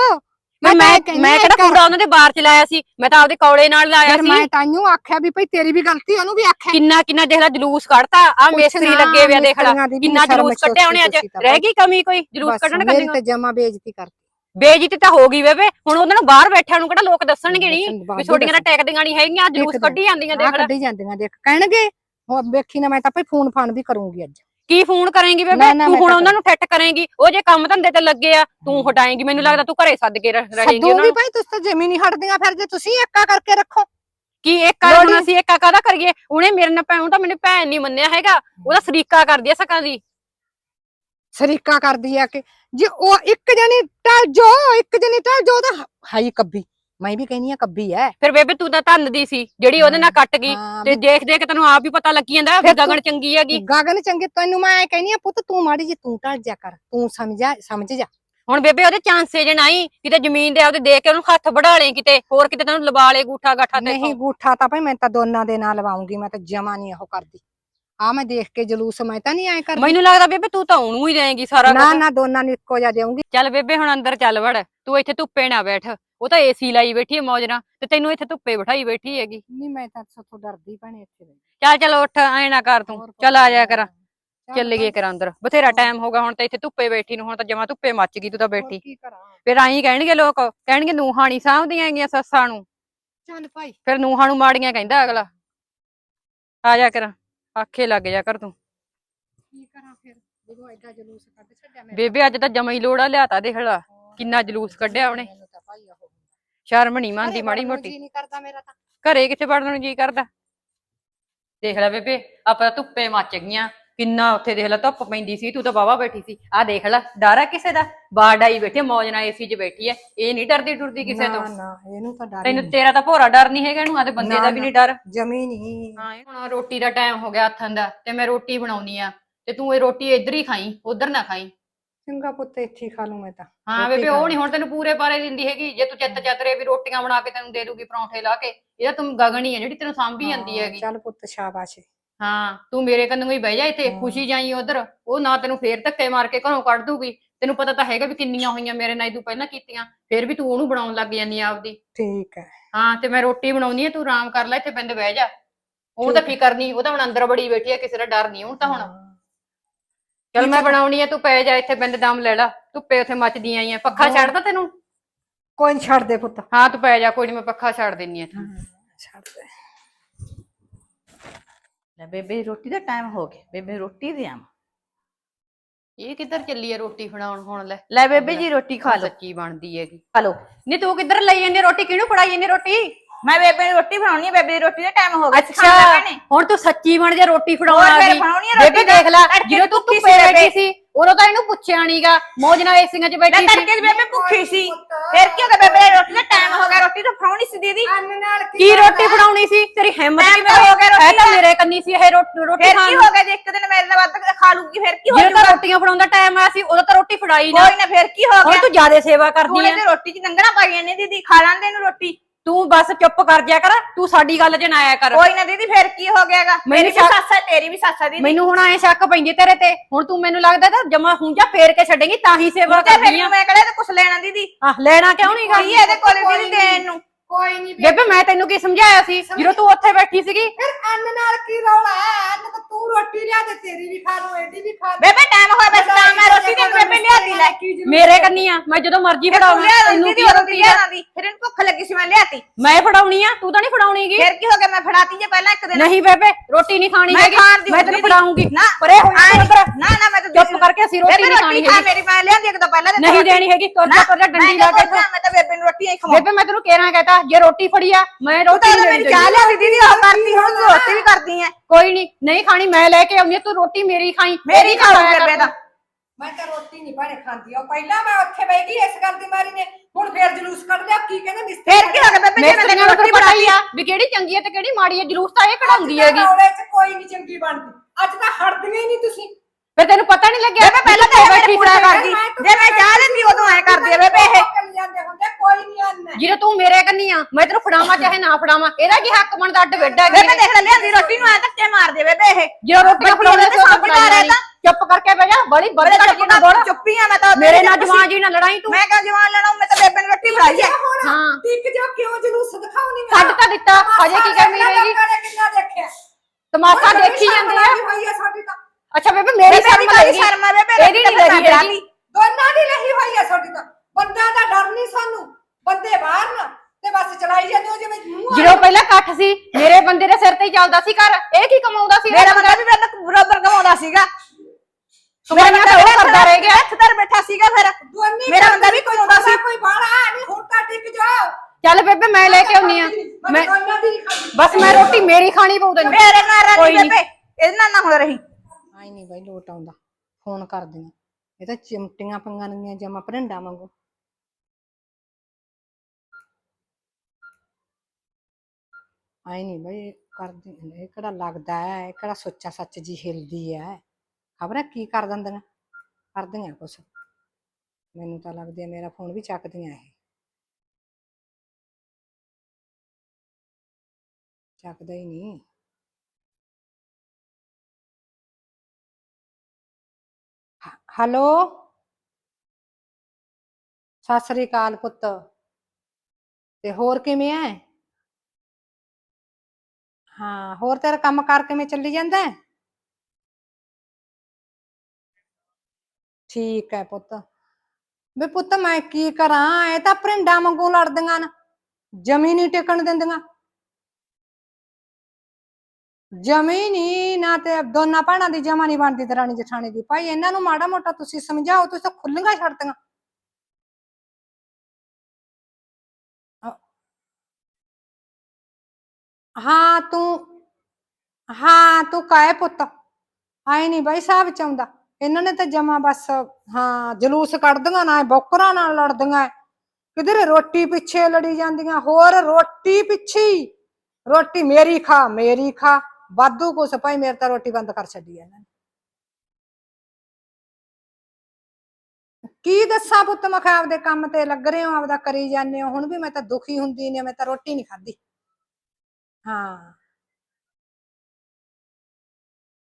ਮੈਂ ਕਿਹੜਾ ਉਹਨਾਂ ਦੇ ਬਾਹਰ ਚ ਲਾਇਆ ਸੀ? ਮੈਂ ਤਾਂ ਆਪਦੇ ਕੌਲੇ ਨਾਲ ਲਾਇਆ ਫਿਰ ਸੀ। ਮੈਂ ਤਾਈਓ ਆਖਿਆ ਵੀ ਭਈ ਤੇਰੀ ਵੀ ਗਲਤੀ ਉਹਨੂੰ ਵੀ ਆਖਿਆ। ਕਿੰਨਾ ਕਿੰਨਾ ਦੇਖ ਲੈ ਜਲੂਸ ਕੱਢਤਾ। ਆ ਕੁਛ ਮਿਸਤਰੀ ਨਾ, ਲੱਗੇ ਵੇ ਆ ਦੇਖ ਲੈ। ਮਿਸਤਰੀਆਂ ਦੀ ਵੀ ਕਿੰਨਾ ਸ਼ਰਮ ਜਲੂਸ ਕੱਢਿਆ ਉਹਨੇ ਅੱਜ। ਤੁਸੀਂ ਤਾਂ ਰਹਿ ਗਈ ਕਮੀ ਕੋਈ? ਜਲੂਸ ਕੱਢਣ ਮੇਰੀ ਤੇ ਜਮਾ ਬੇਇੱਜ਼ਤੀ ਕਰਤੀ। ਬੇਇੱਜ਼ਤੀ ਤਾਂ ਹੋ ਗਈ ਬੇਬੇ। ਹੁਣ ਉਹਨਾਂ ਨੂੰ ਬਾਹਰ ਬੈਠਿਆਂ ਨੂੰ ਕਿਹੜਾ ਲੋਕ ਦੱਸਣਗੇ ਨਹੀਂ ਦੱਸਣ ਵੀ ਵਾਧੂ ਛੋਟੀਆਂ ਦੱਸਣ। ਟੈਕਦੀਆਂ ਨਹੀਂ ਹੈਗੀਆਂ ਜਲੂਸ। ਕੱਢੀ ਜਾਂਦੀਆਂ ਦੇਖ ਲੈ। ਕੱਢੀ ਜਾਂਦੀਆਂ ਦੇਖ। ਕਹਿਣਗੇ ਹੁਣ ਵੇਖੀ ਨਾ ਮੈਂ ਤਾਂ ਭਈ ਫੋਨ ਫਾਨ ਵੀ ਕਰੂੰਗੀ ਅੱਜ। ਕੀ ਫੋਨ ਕਰੇਂਗੀ ਬੇਬੇ? ਤੂੰ ਹੁਣ ਉਹਨਾਂ ਨੂੰ ਠੱਟ ਕਰੇਂਗੀ। ਉਹ ਜੇ ਕੰਮ ਧੰਦੇ ਤੇ ਲੱਗੇ ਆ ਤੂੰ ਹਟਾਏਂਗੀ। ਮੈਨੂੰ ਲੱਗਦਾ ਤੂੰ ਘਰੇ ਸੱਦ ਕੇ ਰਹੇਂਗੀ ਉਹਨਾਂ ਨੂੰ। ਭਈ ਤੁਸੀਂ ਤਾਂ ਜਮੀ ਨਹੀਂ ਹਟਦੀਆਂ ਫਿਰ ਜੇ ਤੁਸੀਂ ਏਕਾ ਕਰਕੇ ਰੱਖੋ। ਕੀ ਇੱਕ ਆ ਹੁਣ ਅਸੀਂ ਇੱਕ ਕਾਹਦਾ ਕਰੀਏ? ਉਹਨੇ ਮੇਰੇ ਨਾਲ ਭੈਣ ਤਾਂ ਮੈਨੂੰ ਭੈਣ ਨਹੀਂ ਮੰਨਿਆ ਹੈਗਾ। ਉਹਦਾ ਸਰੀਕਾ ਕਰਦੀ ਆ ਸਕਾਂ ਦੀ। ਸਰੀਕਾ ਕਰਦੀ ਆ ਕਿ ਜੇ ਉਹ ਇੱਕ ਜਣੀ ਟਲ ਜੋ ਇੱਕ ਜਣੀ ਟਲ ਜੋ ਤਾਂ ਹਾਈ ਕੱਬੀ। ਮੈਂ ਵੀ ਕਹਿੰਨੀ ਆ ਕੱਬੀ ਐ। ਫਿਰ ਬੇਬੇ ਤੂੰ ਤਾਂ ਧੰਨ ਦੀ ਸੀ ਜਿਹੜੀ ਉਹਦੇ ਨਾਲ ਕੱਟ ਗਈ। ਹਾਂ, ਤੇ ਦੇਖ ਦੇਖ ਤੈਨੂੰ ਆਪ ਹੀ ਪਤਾ ਲੱਗੀ ਜਾਂਦਾ ਫਿਰ ਗਗਨ ਚੰਗੀ ਹੈਗੀ। ਗਗਨ ਚੰਗੇ ਤੈਨੂੰ ਮੈਂ ਕਹਿੰਨੀ ਆ ਪੁੱਤ ਤੂੰ ਮਾੜੀ ਜੀ ਤੂੰ ਟਲ ਜਾ ਕਰ ਤੂੰ ਸਮਝਾ ਸਮਝ ਜਾ। ਹੁਣ ਬੇਬੇ ਉਹਦੇ ਚਾਂਸੇ ਜੇ ਨਹੀਂ ਕਿਤੇ ਜ਼ਮੀਨ ਦੇ ਆਪਦੇ ਦੇ ਕੇ ਉਹਨੂੰ ਹੱਥ ਵੜਾ ਲੇ ਕਿਤੇ ਹੋਰ ਕਿਤੇ ਤੈਨੂੰ ਲਵਾ ਲੇ ਗੂਠਾ ਗਾਠਾ ਤੇ। ਨਹੀਂ ਗੂਠਾ ਤਾਂ ਭਈ ਮੈਂ ਤਾਂ ਦੋਨਾਂ ਦੇ ਨਾਲ ਲਵਾਉਂਗੀ ਮੈਂ ਤਾਂ ਜਮਾ ਨਹੀਂ ਉਹ ਕਰਦੀ। ਆ ਮੈਂ ਦੇਖ ਕੇ ਜਲੂਸ ਮੈਂ ਤਾਂ ਨਹੀਂ ਐ ਕਰਦੀ। ਮੈਨੂੰ ਲੱਗਦਾ ਬੇਬੇ ਤੂੰ ਤਾਂ ਉਹਨੂੰ ਹੀ ਦੇਂਗੀ ਸਾਰਾ ਨਾ ਕੁਝ ਨਾ ਦੋਨਾਂ ਨੂੰ ਇੱਕੋ ਜਿਹਾ ਦੇਉਂਗੀ ਚੱਲ ਬੇਬੇ ਹੁਣ ਅੰਦਰ ਚੱਲ ਵੜ। ਤੂੰ ਇੱਥੇ ਧੁੱਪੇ ਨਾ ਬੈਠ। ਉਹ ਤਾਂ ਏਸੀ ਲਾਈ ਬੈਠੀ ਹੈ ਮੌਜ ਨਾਲ ਤੇ ਤੈਨੂੰ ਇੱਥੇ ਧੁੱਪੇ ਬਿਠਾਈ ਬੈਠੀ ਹੈਗੀ। ਨਹੀਂ ਮੈਂ ਤਾਂ ਸੋਥੋਂ ਡਰਦੀ ਭੈਣੇ ਇੱਥੇ। ਚੱਲ ਚੱਲ ਉੱਠ ਐ ਨਾ ਕਰ ਤੂੰ। ਹੋਰ ਚੱਲ ਆ ਜਾ ਕਰ। ਚੱਲ ਚੱਲ ਗਏ ਕਰ ਅੰਦਰ। ਬਥੇਰਾ ਟਾਈਮ ਹੋਗਾ ਹੁਣ ਤਾਂ ਇੱਥੇ ਧੁੱਪੇ ਬੈਠੀ ਨੂੰ। ਹੁਣ ਤਾਂ ਜਮਾ ਧੁੱਪੇ ਮੱਚ ਗਈ ਤੂੰ ਤਾਂ ਹੋਰ ਬੈਠੀ। ਕੀ ਕਰਾਂ? ਫਿਰ ਆਈ ਕਹਿਣਗੇ ਲੋਕ। ਕਹਿਣਗੇ ਨੂੰਹਾਂ ਨਹੀਂ ਸਾਂਭਦੀਆਂ ਹੈਗੀਆਂ ਸੱਸਾਂ ਨੂੰ। ਚੱਲ ਭਾਈ। ਫਿਰ ਨੂੰਹਾਂ ਨੂੰ ਮਾੜੀਆਂ ਕਹਿੰਦਾ ਅਗਲਾ। ਆ ਜਾ ਕਰ। ਆਖੇ ਲੱਗ ਜਾ ਕਰ ਤੂੰ। ਕੀ ਕਰਾਂ ਫਿਰ? ਜਦੋਂ ਐਡਾ ਜਲੂਸ ਕੱਢ ਛੱਡਿਆ ਮੈਂ। ਬੇਬੇ ਅੱਜ ਤਾਂ ਜਮਾ ਹੀ ਲੋੜਾ ਲਿਆਤਾ ਦੇਖ ਲਾ ਕਿੰਨਾ ਜਲੂਸ ਕੱਢਿਆ ਉਹਨੇ। ਮੈਨੂੰ ਤਾਂ ਭਾਈ ਉਹ ਸ਼ਰਮ ਨਹੀਂ ਮੰਨਦੀ ਮਾੜੀ ਮੋਟੀ। ਜੀ ਨਹੀਂ ਕਰਦਾ ਮੇਰਾ ਤਾਂ। ਘਰੇ ਕਿੱਥੇ ਵੜਨ ਨੂੰ ਜੀ ਕਰਦਾ? ਦੇਖ ਲੈ ਬੇਬੇ ਆਪਾਂ ਧੁੱਪੇ ਮੱਚ ਗਈਆਂ। ਕਿੰਨਾ ਉੱਥੇ ਦੇਖ ਲੈ ਧੁੱਪ ਪੈਂਦੀ ਸੀ ਤੂੰ ਤਾਂ ਬਾਵਾ ਬੈਠੀ ਸੀ। ਆਹ ਦੇਖ ਲੈ ਡਰ ਆ ਕਿਸੇ ਦਾ? ਬਾੜਾਈ ਬੈਠੀ ਆ, ਮੌਜ ਨਾਲ ਏਸੀ 'ਚ ਬੈਠੀ ਐ ਇਹ ਨਹੀਂ ਡਰਦੀ ਡਰਦੀ ਕਿਸੇ ਤੋਂ। ਨਾ ਨਾ ਇਹਨੂੰ ਤਾਂ ਡਰ ਤੈਨੂੰ ਤੇਰਾ ਤਾਂ ਭੋਰਾ ਡਰ ਨਹੀਂ ਹੈਗਾ ਇਹਨੂੰ ਆਦੇ ਬੰਦੇ ਨਾ, ਦਾ ਵੀ। ਨਹੀਂ ਡਰ। ਜਮੀ ਨਹੀਂ। ਹਾਂ ਇਹ ਹੁਣ ਰੋਟੀ ਦਾ ਟਾਈਮ ਹੋ ਗਿਆ ਹੱਥਾਂ ਦਾ ਤੇ ਮੈਂ ਰੋਟੀ ਬਣਾਉਣੀ ਆ। ਤੇ ਤੂੰ ਇਹ ਰੋਟੀ ਇੱਧਰ ਹੀ ਖਾਈ ਉਧਰ ਨਾ ਖਾਈ। ਚੰਗਾ ਪੁੱਤ ਇੱਥੇ ਹੀ ਖਾ ਲੂੰ ਮੈਂ ਤਾਂ। ਹਾਂ ਬੇਬੇ ਉਹ। ਨਹੀਂ ਹੁਣ ਤੈਨੂੰ ਪੂਰੇ ਪਾਰੇ ਦਿੰਦੀ ਹੈਗੀ ਜੇ ਤੂੰ ਚਿੱਤ ਚਤਰੇ ਵੀ ਰੋਟੀਆਂ ਬਣਾ ਕੇ ਤੈਨੂੰ ਦੇ ਦੂਗੀ ਪਰੌਂਠੇ ਲਾ ਕੇ ਇਹਦਾ ਤੂੰ ਗਗਣੀ ਹੈ ਜਿਹੜੀ ਤੈਨੂੰ ਸਾਂਭੀ ਜਾਂਦੀ ਹੈਗੀ। ਚੱਲ ਪੁੱਤ ਸ਼ਾਬਾਸ਼। ਹਾਂ ਤੂੰ ਮੇਰੇ ਕੰਨੋਂ ਹੀ ਬਹਿ ਜਾ ਇੱਥੇ। ਖੁਸ਼ੀ ਜਾਈ ਉਧਰ। ਉਹ ਨਾ ਤੈਨੂੰ ਫੇਰ ਧੱਕੇ ਮਾਰ ਕੇ ਘਰੋਂ ਕੱਢ ਦੂਗੀ ਤੈਨੂੰ ਪਤਾ ਤਾਂ ਹੈਗਾ ਵੀ ਕਿੰਨੀਆਂ ਹੋਈਆਂ ਮੇਰੇ ਨਾਲ ਤੂੰ ਪਹਿਲਾਂ ਕੀਤੀਆਂ। ਫੇਰ ਵੀ ਤੂੰ ਉਹਨੂੰ ਬਣਾਉਣ ਲੱਗ ਜਾਂਦੀ ਆ ਆਪਦੀ। ਠੀਕ ਹੈ ਹਾਂ ਤੇ ਮੈਂ ਰੋਟੀ ਬਣਾਉਣੀ ਆ ਤੂੰ ਆਰਾਮ ਕਰ ਲੈ ਇੱਥੇ ਪਿੰਡ ਬਹਿ ਜਾ। ਉਹ ਤਾਂ ਫਿਕਰ ਨਹੀਂ ਉਹ ਤਾਂ ਹੁਣ ਅੰਦਰ ਬੜੀ ਬੈਠੀ ਆ ਕਿਸੇ ਦਾ ਡਰ ਨਹੀਂ ਹੁਣ ਤਾਂ ਹੁਣ। ਚਲ ਮੈਂ ਬਣਾਉਣੀ ਆ ਤੂੰ ਪੈ ਜਾ ਇੱਥੇ ਬਿੰਦ ਦਮ ਲੈ ਲਾ। ਧੁੱਪੇ ਉੱਥੇ ਮੱਚਦੀਆਂ ਆਈਆਂ ਪੱਖਾ ਹਾਂ। ਛੱਡਦਾ ਤੈਨੂੰ? ਕੋਈ ਛੱਡ ਦੇ ਪੁੱਤ। ਹਾਂ ਤੂੰ ਪੈ ਜਾ ਕੋਈ ਨੀ ਮੈਂ ਪੱਖਾ ਛੱਡ ਦਿੰਨੀ ਆ ਛੱਡ ਦੇ। ਲੈ ਬੇਬੇ ਰੋਟੀ ਦਾ ਟਾਈਮ ਹੋ ਗਿਆ। ਬੇਬੇ ਰੋਟੀ ਦੇ ਆਵਾਂ। ਇਹ ਕਿੱਧਰ ਚੱਲੀ ਆ ਰੋਟੀ ਫੜਾਉਣ? ਹੁਣ ਲੈ। ਲੈ ਬੇਬੇ ਜੀ ਰੋਟੀ ਖਾ ਲਓ। ਸੱਚੀ ਬਣਦੀ ਹੈਗੀ। ਖਾ ਲਓ। ਨਹੀਂ ਤੂੰ ਕਿੱਧਰ ਲਈ ਜਾਂਦੀ ਆ ਰੋਟੀ? ਕਿਹਨੂੰ ਫੜਾਈ ਜਾਂਦੀ ਆ ਰੋਟੀ? ਮੈਂ ਬੇਬੇ ਨੂੰ ਰੋਟੀ ਬਣਾਉਣੀ ਹੈ ਬੇਬੇ ਦੀ ਰੋਟੀ ਦਾ ਟਾਈਮ ਹੋ ਗਿਆ। ਅੱਛਾ ਹੁਣ ਤੂੰ ਸੱਚੀ ਬਣ ਜਾ ਰੋਟੀ ਫੜਾਉਣ ਆ ਗਈ। ਆ ਬੇਬੇ। ਦੇਖ ਲੈ ਜਦੋਂ ਤੂੰ ਧੁੱਪੇ ਬੈਠੀ। ਸੀ। ਉਦੋਂ ਤਾਂ ਇਹਨੂੰ ਪੁੱਛਿਆ ਨਹੀਂਗਾ ਮੌਜ ਨਾਲ ਏਸੀਆਂ 'ਚ ਲੈ ਬੈਠੀ ਤੜਕੇ ਸੀ। ਦੀ ਬੇਬੇ ਭੁੱਖੀ ਸੀ। ਫਿਰ ਕੀ ਹੋ ਗਿਆ ਬੇਬੇ ਰੋਟੀ ਦਾ ਟਾਈਮ ਹੋ ਗਿਆ ਰੋਟੀ ਤਾਂ ਫੜਾਉਣੀ ਸੀ ਦੀਦੀ। ਅੰਨ ਨਾਲ ਕੀ ਰੋਟੀ ਫੜਾਉਣੀ ਸੀ? ਤੇਰੀ ਹਿੰਮਤ ਟਾਈਮ ਕਿਵੇਂ ਤਾਂ ਹੋ ਗਿਆ ਰੋਟੀ ਇਹ ਤਾਂ ਦਾ। ਮੇਰੇ ਕੰਨੀ ਸੀ ਇਹ ਰੋ- ਰੋਟੀ ਫਿਰ ਖਾਣ ਕੀ ਨੂੰ। ਹੋ ਗਿਆ ਜੇ ਇੱਕ ਦਿਨ ਮੇਰੇ ਨਾਲ ਵੱਧ ਖਾ ਲੂਗੀ ਫਿਰ ਕੀ ਹੋ ਜਦੋਂ ਤਾਂ ਜਾਊਗਾ? ਰੋਟੀਆਂ ਫੜਾਉਣ ਦਾ ਟਾਈਮ ਆਇਆ ਸੀ ਉਦੋਂ ਤਾਂ ਰੋਟੀ ਫੜਾਈ ਨਾ। ਕੋਈ ਨਾ ਫਿਰ ਕੀ ਹੋ ਹੁਣ ਗਿਆ? ਤੂੰ ਜ਼ਿਆਦਾ ਸੇਵਾ ਕਰਦੀ ਇਹਦੇ ਹੈ ਰੋਟੀ ਚ ਨੰਗਣਾ ਪਾਈਆਂ ਨੇ ਦੀਦੀ ਖਾ ਲਾਂਦੇ ਇਹਨੂੰ ਰੋਟੀ। ਤੂੰ ਬਸ ਚੁੱਪ ਕਰ ਜਾ ਕਰ ਤੂੰ ਸਾਡੀ ਗੱਲ 'ਚ ਨਾ ਆਇਆ ਕਰ। ਕੋਈ ਨਾ ਦੀਦੀ ਫਿਰ ਕੀ ਹੋ ਗਿਆਗਾ? ਮੇਰੀ ਵੀ ਸ਼ੱਕ- ਸੱਸ ਹੈ ਤੇਰੀ ਵੀ ਸੱਸ ਹੈ ਦੀਦੀ। ਮੈਨੂੰ ਹੁਣ ਐ ਸ਼ੱਕ ਪੈਂਦੀ ਤੇਰੇ ਤੇ। ਹੁਣ ਤੂੰ ਮੈਨੂੰ ਲੱਗਦਾ ਤਾਂ ਜਮਾ ਹੁੰਜਾ ਫੇਰ ਕੇ ਛੱਡੇਂਗੀ ਤਾਂ ਹੀ ਸੇਵਾ ਤੇ ਫਿਰ ਆ। ਮੈਂ ਕਿਹੜਾ ਤੇ ਕੁਛ ਲੈਣਾ ਦੀਦੀ। ਆਹ ਲੈਣਾ ਕਿਉਂ ਨਹੀਂ ਕੀ ਇਹਦੇ ਕੋਲ ਦੀਦੀ ਦੇਣ ਨੂੰ? ਕੋਈ ਨਹੀਂ ਬੇਬੇ। ਮੈਂ ਤੈਨੂੰ ਕੀ ਸਮਝਾਇਆ ਸੀ? ਜਦੋਂ ਤੂੰ ਉੱਥੇ ਬੈਠੀ ਸੀਗੀ। ਫਿਰ ਅੰਨ ਨਾਲ ਕੀ ਰੌਲਾ ਹੈ? ਅੰਨ ਤਾਂ ਤੂੰ ਰੋਟੀ ਲਿਆ ਦੇ ਤੇਰੀ ਵੀ ਖਾ ਲੂੰ ਇਹਦੀ ਵੀ ਖਾ ਬੇਬੇ ਟਾਈਮ ਹੋਇਆ ਬਸ ਤਾਂ ਮੈਂ ਰੋਟੀ ਦੇ ਬੇਬੇ ਲਿਆਤੀ ਲੈ। ਮੇਰੇ ਕੰਨੀ ਆ ਮੈਂ ਜਦੋਂ ਮਰਜ਼ੀ ਲਿਆ ਤੈਨੂੰ ਕੀ ਰੋਟੀ ਦੀ ਲਿਆਂਦੀ ਫਿਰ ਇਹਨੂੰ ਭੁੱਖ ਲੱਗੀ ਸੀ ਮੈਂ ਲਿਆਤੀ। ਮੈਂ ਫੜਾਉਣੀ ਆ ਤੂੰ ਤਾਂ ਨਹੀਂ ਫੜਾਉਣੀਗੀ। ਫਿਰ ਕੀ ਹੋ ਗਿਆ? ਮੈਂ ਫੜਾਤੀ ਜੇ ਪਹਿਲਾਂ ਇੱਕ ਦਿਨ। ਨਹੀਂ ਬੇਬੇ ਰੋਟੀ ਨਹੀਂ ਖਾਣੀ ਮੈਂ ਹੈਗੀ। ਖਾਣ ਦੀ ਮੈਂ ਤੈਨੂੰ। ਫੜਾਉਂਗੀ। ਨਾ ਪਰੇ ਹੋ ਜਾ ਆਏਂ ਉੱਧਰ। ਨਾ ਨਾ ਮੈਂ ਤਾਂ ਚੁੱਪ ਕਰਕੇ ਅਸੀਂ ਰੋਟੀ ਬੇਬੇ ਨਹੀਂ ਖਾਣੀ ਖਾ ਹੈਗੀ। ਮੇਰੀ ਮੈਂ ਲਿਆਂਦੀ ਇੱਕ ਤਾਂ ਪਹਿਲਾਂ ਦੇ ਨਹੀਂ ਦੇਣੀ ਹੈਗੀ ਤੁਰ ਜਾ ਤੁਰ ਜਾ ਡੰਡੀ ਲਾ ਕੇ ਇੱਥੋਂ। ਮੈਂ ਤਾਂ ਬੇਬੇ ਨੂੰ ਰੋਟੀ ਹੀ ਖਵਾਉਂ। ਬੇਬੇ ਮੈਂ ਤੈਨੂੰ ਕਹਿਣਾ ਕਹਤਾ ਜੇ ਰੋਟੀ ਫੜੀ ਆ ਮੈਂ ਰੋਟੀ ਤਾਂ ਦੇਣੀ ਚਾਹ ਲਿਆਦੀ ਦੀਦੀ ਉਹ ਕਰਦੀ ਹੁਣ ਤੂੰ ਰੋਟੀ ਵੀ ਕਰਦੀ ਐ। ਕੋਈ ਨਹੀਂ ਨਹੀਂ ਖਾਣੀ ਮੈਂ ਲੈ ਕੇ ਆਉਂਦੀ ਆ, ਤੂੰ ਰੋਟੀ ਮੇਰੀ ਖਾਈ ਮੇਰੀ ਕਰ। ਬੇਬੇ ਦਾ ਮੈਂ ਤਾਂ ਰੋਟੀ ਨਹੀਂ ਭਾਣੇ ਖਾਂਦੀ ਉਹ ਪਹਿਲਾਂ ਮੈਂ ਉੱਥੇ ਬਹਿ ਗਈ ਇਸ ਗੱਲ ਦੀ ਮਾਰੀ ਨੇ ਹੁਣ ਫੇਰ ਜਲੂਸ ਕੱਢ ਲਿਆ ਕੀ ਕਹਿੰਦੇ ਮਿਸਤਰੀ ਫਿਰ ਕੀ ਹੋ ਗਿਆ ਬੇਬੇ ਜੇ ਮੈਂ ਤੈਨੂੰ ਰੋਟੀ ਬਣਾਈ ਆ ਵੀ ਕਿਹੜੀ ਚੰਗੀ ਹੈ ਤੇ ਕਿਹੜੀ ਮਾੜੀ ਹੈ ਜਲੂਸ ਤਾਂ ਇਹ ਕਢਾਉਂਦੀ ਹੈਗੀ। 'ਚ ਕੋਈ ਨਹੀਂ ਚੰਗੀ ਬਣਦੀ ਅੱਜ ਤਾਂ ਹਟਦੀਆਂ ਹੀ ਨਹੀਂ ਤੁਸੀਂ। ਫਿਰ ਤੈਨੂੰ ਪਤਾ ਨਹੀਂ ਲੱਗਿਆ ਬੇਬੇ ਪਹਿਲਾਂ ਤਾਂ ਇਹ ਮੇਰੇ ਪੂਰਾ। ਕਰਦੀ। ਜੇ ਮੈਂ ਚਾਹ ਲੈਂਦੀ ਉਦੋਂ ਐ ਕਰਦੀ ਆ ਬੇਬੇ ਇਹ। ਜਾਂਦੇ ਹੁੰਦੇ ਕੋਈ ਨਹੀਂ ਅੰਨ ਜਦੋਂ ਤੂੰ ਮੇਰੇ ਕੰਨੀ ਆ ਮੈਂ ਤੈਨੂੰ ਫੜਾਵਾਂ ਚਾਹੇ ਨਾ ਫੜਾਵਾਂ ਇਹਦਾ ਕੀ ਹੱਕ ਬਣਦਾ ਅੱਡ ਵੇਡਾ ਬੇਬੇ ਦੇਖ ਲੈ ਲਿਆਂਦੀ ਰੋਟੀ ਨੂੰ ਐ ਧੱਕੇ ਮਾਰ ਦੇ ਬੇਬੇ ਇਹ। ਰੋਟੀਆਂ ਬੱਚੀ ਫੜਾਉਣੇ ਤੇ ਸਮਝਦਾਰ ਹੈ ਤਾਂ। ਚੁੱਪ ਕਰਕੇ ਬਹਿ ਜਾ ਬੜੀ ਬਦਤੜ ਚੁੱਪ ਜੀ ਨਾ ਬੋਲ। ਚੁੱਪੀ ਆ ਮੈਂ ਤਾਂ ਮੇਰੇ ਨਾਲ ਜਵਾਨ ਜੀ ਨਾਲ ਲੜਾਈ ਤੂੰ। ਮੈਂ ਕਿਹਾ ਜਵਾਨ ਲੈਣਾ ਮੈਂ ਤਾਂ ਬੇਬੇ ਨੇ ਰੋਟੀ ਫੜਾਈ ਹੈ ਹਾਂ। ਟਿਕ ਜਾ ਕਿਉਂ ਜਲੂਸ ਦਿਖਾਉਣੀ ਛੱਡ ਤਾਂ ਦਿੱਤਾ। ਅਜੇ ਕੀ ਕਰਨੀ ਰਹੇਗੀ? ਤਮਾਸ਼ਾ ਦੇਖੀ ਜਾਂਦੇ ਆ ਹੋਈ ਆ ਸਾਡੀ ਤਾਂ ਅੱਛਾ ਬੇਬੇ ਮੇਰੀ ਬੇਬੇ ਸ਼ਰਮ ਦੀ ਕਾਹਦੀ ਲੱਗੀ ਸ਼ਰਮ ਆ ਬੇਬੇ ਇਹਦੀ ਨਹੀਂ ਲੱਗੀ ਹੈਗੀ। ਦੋਨਾਂ ਦੀ ਲਹੀ ਹੋਈ ਆ ਸਾਡੀ ਤਾਂ। ਬੰਦਾ ਦਾ ਡਰ ਨਹੀਂ ਸਾਨੂੰ। ਬੰਦੇ ਬਾਹਰ ਨਾ ਤੇ ਬਸ ਚਲਾਈ ਜਾਂਦੇ ਹੋ ਜਿਵੇਂ ਮੂੰਹ ਜਦੋਂ ਪਹਿਲਾਂ ਇਕੱਠ ਸੀ ਮੇਰੇ ਬੰਦੇ ਦੇ ਸਿਰ ਤੇ ਹੀ ਚੱਲਦਾ ਸੀ ਘਰ। ਇਹ ਕੀ ਕਮਾਉਂਦਾ ਸੀ? ਮੇਰਾ ਬੰਦਾ ਵੀ ਮੇਰੇ ਨਾਲ ਬਰਾਬਰ ਕਮਾਉਂਦਾ ਸੀਗਾ। ਕਮਾਈਆਂ ਤਾਂ ਉਹ ਕਰਦਾ ਰਹਿ ਗਿਆ। ਇੱਥੇ ਬੈਠਾ ਸੀਗਾ ਫਿਰ। ਮੇਰਾ ਬੰਦਾ ਵੀ ਕਮਾਉਂਦਾ ਸੀ। ਕੋਈ ਬਾਹਲਾ ਨਹੀਂ ਹੁਣ ਤਾਂ ਟਿਕ ਜਾਓ ਚੱਲ ਬੇਬੇ ਮੈਂ ਲੈ ਕੇ ਆਉਣੀ ਆ। ਮੈਂ ਨਹੀਂ ਬਸ ਮੈਂ ਰੋਟੀ ਮੇਰੀ ਖਾਣੀ ਪਊ ਤੈਨੂੰ। ਮੇਰੇ ਨਾਲ ਰਹੀ ਕੋਈ। ਬੇਬੇ। ਇਹਦੇ ਨਾਲ ਨਾ ਹੁਣ ਰਹੀ। ਆਈ ਨਹੀਂ ਬਾਈ ਲੋਟ ਆਉਂਦਾ। ਫੋਨ ਕਰਦੀਆਂ। ਇਹ ਤਾਂ ਚਿਮਟੀਆਂ ਪੰਗਾਂ ਨਗੀਆਂ ਜਮਾ ਭਰਿੰਡਾ ਵਾਂਗੂ। ਆਈ ਨਹੀਂ ਬਾਈ ਕਰਦੀ, ਇਹ ਕਿਹੜਾ ਲੱਗਦਾ ਹੈ, ਇਹ ਕਿਹੜਾ ਸੋਚਾ ਸੱਚ ਜੀ ਹਿਲਦੀ ਹੈ। ਖਬਰ ਕੀ ਕਰ ਦਿੰਦੀਆਂ? ਕਰਦੀਆਂ ਕੁਛ। ਮੈਨੂੰ ਤਾਂ ਲੱਗਦੀ ਹੈ ਮੇਰਾ ਫੋਨ ਵੀ ਚੱਕਦੀਆਂ ਇਹ। ਚੱਕਦਾ ਹੀ ਨਹੀਂ। ਹੈਲੋ? ਸਤਿ ਸ੍ਰੀ ਅਕਾਲ ਪੁੱਤ। ਤੇ ਹੋਰ ਕਿਵੇਂ ਐ? ਹਾਂ, ਹੋਰ ਤੇਰਾ ਕੰਮ ਕਾਰ ਕਿਵੇਂ ਚੱਲੀ ਜਾਂਦਾ? ਹੈ? ਠੀਕ ਹੈ ਪੁੱਤ। ਵੇ ਪੁੱਤ ਮੈਂ ਕੀ ਕਰਾਂ ਇਹ ਤਾਂ ਭਰਿੰਡਾਂ ਵਾਂਗੂ ਲੜਦੀਆਂ ਨੇ, ਜਮੀ ਨਹੀਂ ਟਿਕਣ ਦਿੰਦੀਆਂ। ਜਮੀ ਨਹੀਂ ਨਾ ਤੇ ਦੋਨਾਂ ਭੈਣਾਂ ਦੀ ਜਮਾ ਨਹੀਂ ਬਣਦੀ ਦਰਾਣੀ ਜਠਾਣੀ ਦੀ। ਭਾਈ, ਇਹਨਾਂ ਨੂੰ ਮਾੜਾ ਮੋਟਾ ਤੁਸੀਂ ਸਮਝਾਓ, ਤੁਸੀਂ ਤਾਂ ਖੁੱਲੀਆਂ ਛੱਡਦੀਆਂ ਹਾਂ, ਤੂੰ ਹਾਂ, ਤੂੰ ਕਾਏ ਪੁੱਤ? ਆਏ ਨਹੀਂ ਬਾਈ ਸਾਹਿਬ ਚ ਆਉਂਦਾ ਇਹਨਾਂ ਨੇ ਤਾਂ ਜਮਾ ਬਸ, ਹਾਂ, ਜਲੂਸ ਕੱਢਦੀਆਂ ਨਾ ਬੋਕਰਾਂ ਨਾਲ ਲੜਦੀਆਂ। ਕਿਧਰੇ ਰੋਟੀ ਪਿੱਛੇ ਲੜੀ ਜਾਂਦੀਆਂ, ਹੋਰ ਰੋਟੀ ਪਿੱਛੇ ਰੋਟੀ ਮੇਰੀ ਖਾ ਮੇਰੀ ਖਾ। ਵਾਧੂ ਕੁਛ, ਭਾਈ ਮੇਰੇ ਤਾਂ ਰੋਟੀ ਬੰਦ ਕਰ ਛੱਡੀ ਐ ਇਹਨਾਂ ਨੇ। ਕੀ ਦੱਸਾਂ ਪੁੱਤ, ਮੈਂ ਆਪਦੇ ਕੰਮ ਤੇ ਲੱਗ ਰਹੇ ਹੋ, ਆਪਦਾ ਕਰੀ ਜਾਂਦੇ ਹੋ। ਹੁਣ ਵੀ ਮੈਂ ਤਾਂ ਦੁਖੀ ਹੁੰਦੀ ਨੇ ਮੈਂ ਤਾਂ ਰੋਟੀ ਨਹੀਂ ਖਾਧੀ ਹਾਂ।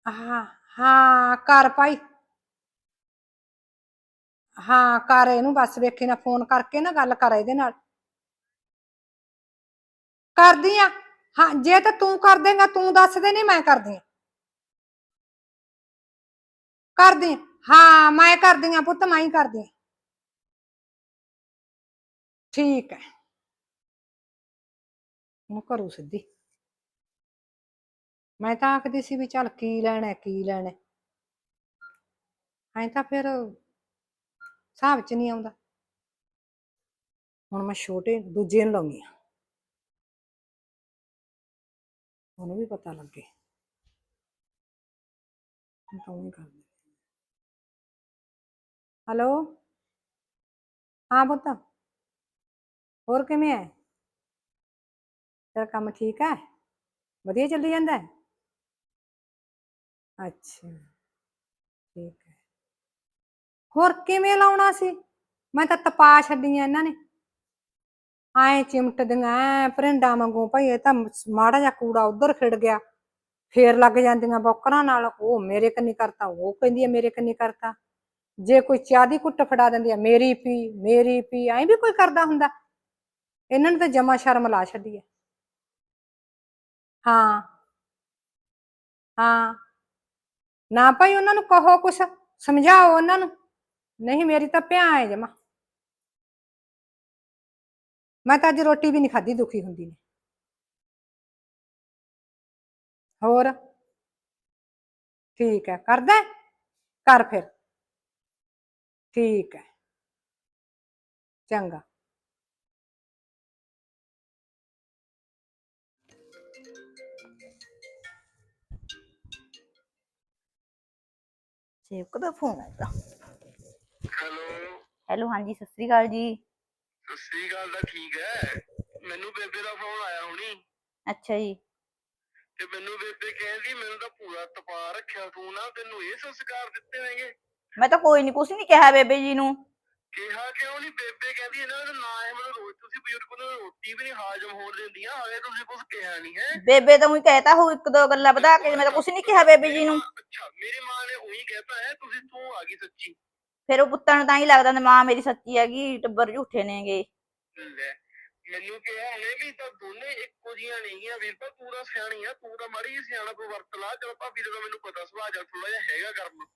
ਹਾਂ ਹਾਂ, ਕਰ ਭਾਈ। ਹਾਂ, ਕਰ ਇਹਨੂੰ ਬਸ, ਵੇਖੀ ਨਾ, ਫੋਨ ਕਰਕੇ ਨਾ ਗੱਲ ਕਰ ਇਹਦੇ ਨਾਲ। ਕਰਦੀ ਆ। ਹਾਂ ਜੇ ਤਾਂ ਤੂੰ ਕਰ ਦੇਂਗਾ ਤੂੰ ਦੱਸ ਦੇ ਨਹੀਂ ਮੈਂ ਕਰਦੀ। ਆ ਕਰਦੀ ਆਂ। ਹਾਂ ਮੈਂ ਕਰਦੀ ਆ ਪੁੱਤ ਮੈਂ ਹੀ ਕਰਦੀ ਆ। ਠੀਕ ਹੈ। ਉਹ ਕਰੂ ਸਿੱਧੀ। ਮੈਂ ਤਾਂ ਆਖਦੀ ਸੀ ਵੀ ਚੱਲ ਕੀ ਲੈਣਾ ਹੈ, ਕੀ ਲੈਣਾ ਹੈ। ਐਂ ਤਾਂ ਫਿਰ ਹਿਸਾਬ ਚ ਨਹੀਂ ਆਉਂਦਾ। ਹੁਣ ਮੈਂ ਛੋਟੇ ਦੂਜੇ ਨੂੰ ਲਾਉਣੀ ਆ। ਉਹਨੂੰ ਵੀ ਪਤਾ ਲੱਗੇ। ਹੁਣ ਤਾਂ ਉਹੀ ਕਰਦੀ ਹੈਲੋ ਹਾਂ ਪੁੱਤ। ਹੋਰ ਕਿਵੇਂ ਹੈ ਤੇਰਾ ਕੰਮ ਠੀਕ ਹੈ ਵਧੀਆ ਚੱਲੀ ਜਾਂਦਾ ਹੈ ਅੱਛਾ। ਠੀਕ ਹੈ ਹੋਰ ਕਿਵੇਂ ਲਾਉਣਾ ਸੀ? ਮੈਂ ਤਾਂ ਤਪਾ ਛੱਡੀਆਂ ਇਹਨਾਂ ਨੇ। ਐ ਚਿਮਟਦੀਆਂ ਐਂ ਭਰਿੰਡਾ ਵਾਂਗੂ ਭਾਈ ਇਹ ਤਾਂ ਮਾੜਾ ਜਿਹਾ ਕੂੜਾ ਉਧਰ ਖਿੜ ਗਿਆ। ਫੇਰ ਲੱਗ ਜਾਂਦੀਆਂ ਬੋਕਰਾਂ ਨਾਲ, ਉਹ ਮੇਰੇ ਕੰਨੀ ਕਰਤਾ, ਉਹ ਕਹਿੰਦੀ ਹੈ ਮੇਰੇ ਕੰਨੀ ਕਰਤਾ। ਜੇ ਕੋਈ ਚਾਹ ਦੀ ਕੁੱਟ ਫੜਾ ਦਿੰਦੀ ਹੈ ਮੇਰੀ ਪੀ ਮੇਰੀ ਪੀ, ਐਂ ਵੀ ਕੋਈ ਕਰਦਾ ਹੁੰਦਾ? ਇਹਨਾਂ ਨੂੰ ਤਾਂ ਜਮਾ ਸ਼ਰਮ ਲਾ ਛੱਡੀ ਹੈ ਹਾਂ। ਹਾਂ। ਨਾ ਭਾਈ ਉਹਨਾਂ ਨੂੰ ਕਹੋ ਕੁਛ, ਸਮਝਾਓ ਉਹਨਾਂ ਨੂੰ। ਨਹੀਂ ਮੇਰੀ ਤਾਂ ਭਿਆ ਹੈ ਜਮਾ। ਮੈਂ ਤਾਂ ਅੱਜ ਰੋਟੀ ਵੀ ਨਹੀਂ ਖਾਧੀ ਦੁਖੀ ਹੁੰਦੀ ਨੇ। ਹੋਰ? ਠੀਕ ਹੈ ਕਰਦਾ ਹੈ? ਕਰ ਫਿਰ। ਠੀਕ ਹੈ। ਚੰਗਾ। ਸੇਵਕ ਦਾ ਫੋਨ ਆਇਆ। ਹੈਲੋ। ਹੈਲੋ ਹਾਂਜੀ ਸਤਿ ਸ੍ਰੀ ਅਕਾਲ ਜੀ। ਸ੍ਰੀ ਅਕਾਲ ਦਾ ਠੀਕ ਹੈ। ਮੈਨੂੰ ਬੇਬੇ ਦਾ ਫੋਨ ਆਇਆ ਹੁਣੀ। ਅੱਛਾ ਜੀ। ਤੇ ਮੈਨੂੰ ਬੇਬੇ ਕਹਿੰਦੀ ਮੈਨੂੰ ਤਾਂ ਪੂਰਾ ਤਪਾ ਰੱਖਿਆ ਤੂੰ ਨਾ ਤੈਨੂੰ ਇਹ ਸੰਸਕਾਰ ਦਿੱਤੇ ਨੇਗੇ? ਮੈਂ ਤਾਂ ਕੋਈ ਨਹੀਂ ਕੁਛ ਨਹੀਂ ਕਿਹਾ ਬੇਬੇ ਜੀ ਨੂੰ। ਕਿਹਾ ਕਿਉਂ ਨਹੀਂ ਬੇਬੇ ਕਹਿੰਦੀ ਇਹਨਾਂ ਦਾ ਨਾਂ ਹੈ ਮੈਨੂੰ ਰੋਜ਼ ਤੁਸੀਂ ਬਜ਼ੁਰਗ ਨੂੰ ਰੋਟੀ ਵੀ ਨਹੀਂ ਹਾਜ਼ਮ ਹੋਣ ਦਿੰਦੀਆਂ ਹਾਲੇ ਤੁਸੀਂ ਕੁਝ ਕਿਹਾ ਨਹੀਂ ਹੈ। ਬੇਬੇ ਤਾਂ ਉਹੀ ਕਹਿਤਾ ਹੋ ਇੱਕ ਦੋ ਗੱਲਾਂ ਵਧਾ ਕੇ ਮੈਂ ਤਾਂ ਕੁਛ ਨਹੀਂ ਕਿਹਾ ਬੇਬੇ ਜੀ ਨੂੰ। ਅੱਛਾ ਮੇਰੀ ਮਾਂ ਨੇ ਉਹੀ ਕਹਿਤਾ ਹੈ ਤੁਸੀਂ ਤੂੰ ਆ ਗਈ ਸੱਚੀ। ਫਿਰ ਉਹ ਪੁੱਤਾਂ ਨੂੰ ਤਾਂ ਹੀ ਲੱਗਦਾ ਨੇ ਮਾਂ ਮੇਰੀ ਸੱਚੀ ਹੈਗੀ ਟੱਬਰ ਝੂਠੇ ਨੇਗੇ। ਲੈ ਮੈਨੂੰ ਕਿਹਾ ਉਹਨੇ ਵੀ ਤਾਂ ਦੋਨੇ ਇੱਕੋ ਜੀਆਂ ਨਹੀਂਆਂ ਵੀਰ ਤਾਂ ਤੂੰ ਸਿਆਣੀ ਆ ਤੂੰ ਤਾਂ ਮਾੜੀ ਜਿਹੀ ਸਿਆਣਾ ਕੋ ਵਰਤ ਲਾ ਚਲ ਭਾਬੀ ਦਾ ਤਾਂ ਮੈਨੂੰ ਪਤਾ ਸੁਭਾਅ ਜਾ ਥੋੜਾ ਜਿਹਾ ਹੈਗਾ ਕਰਮ।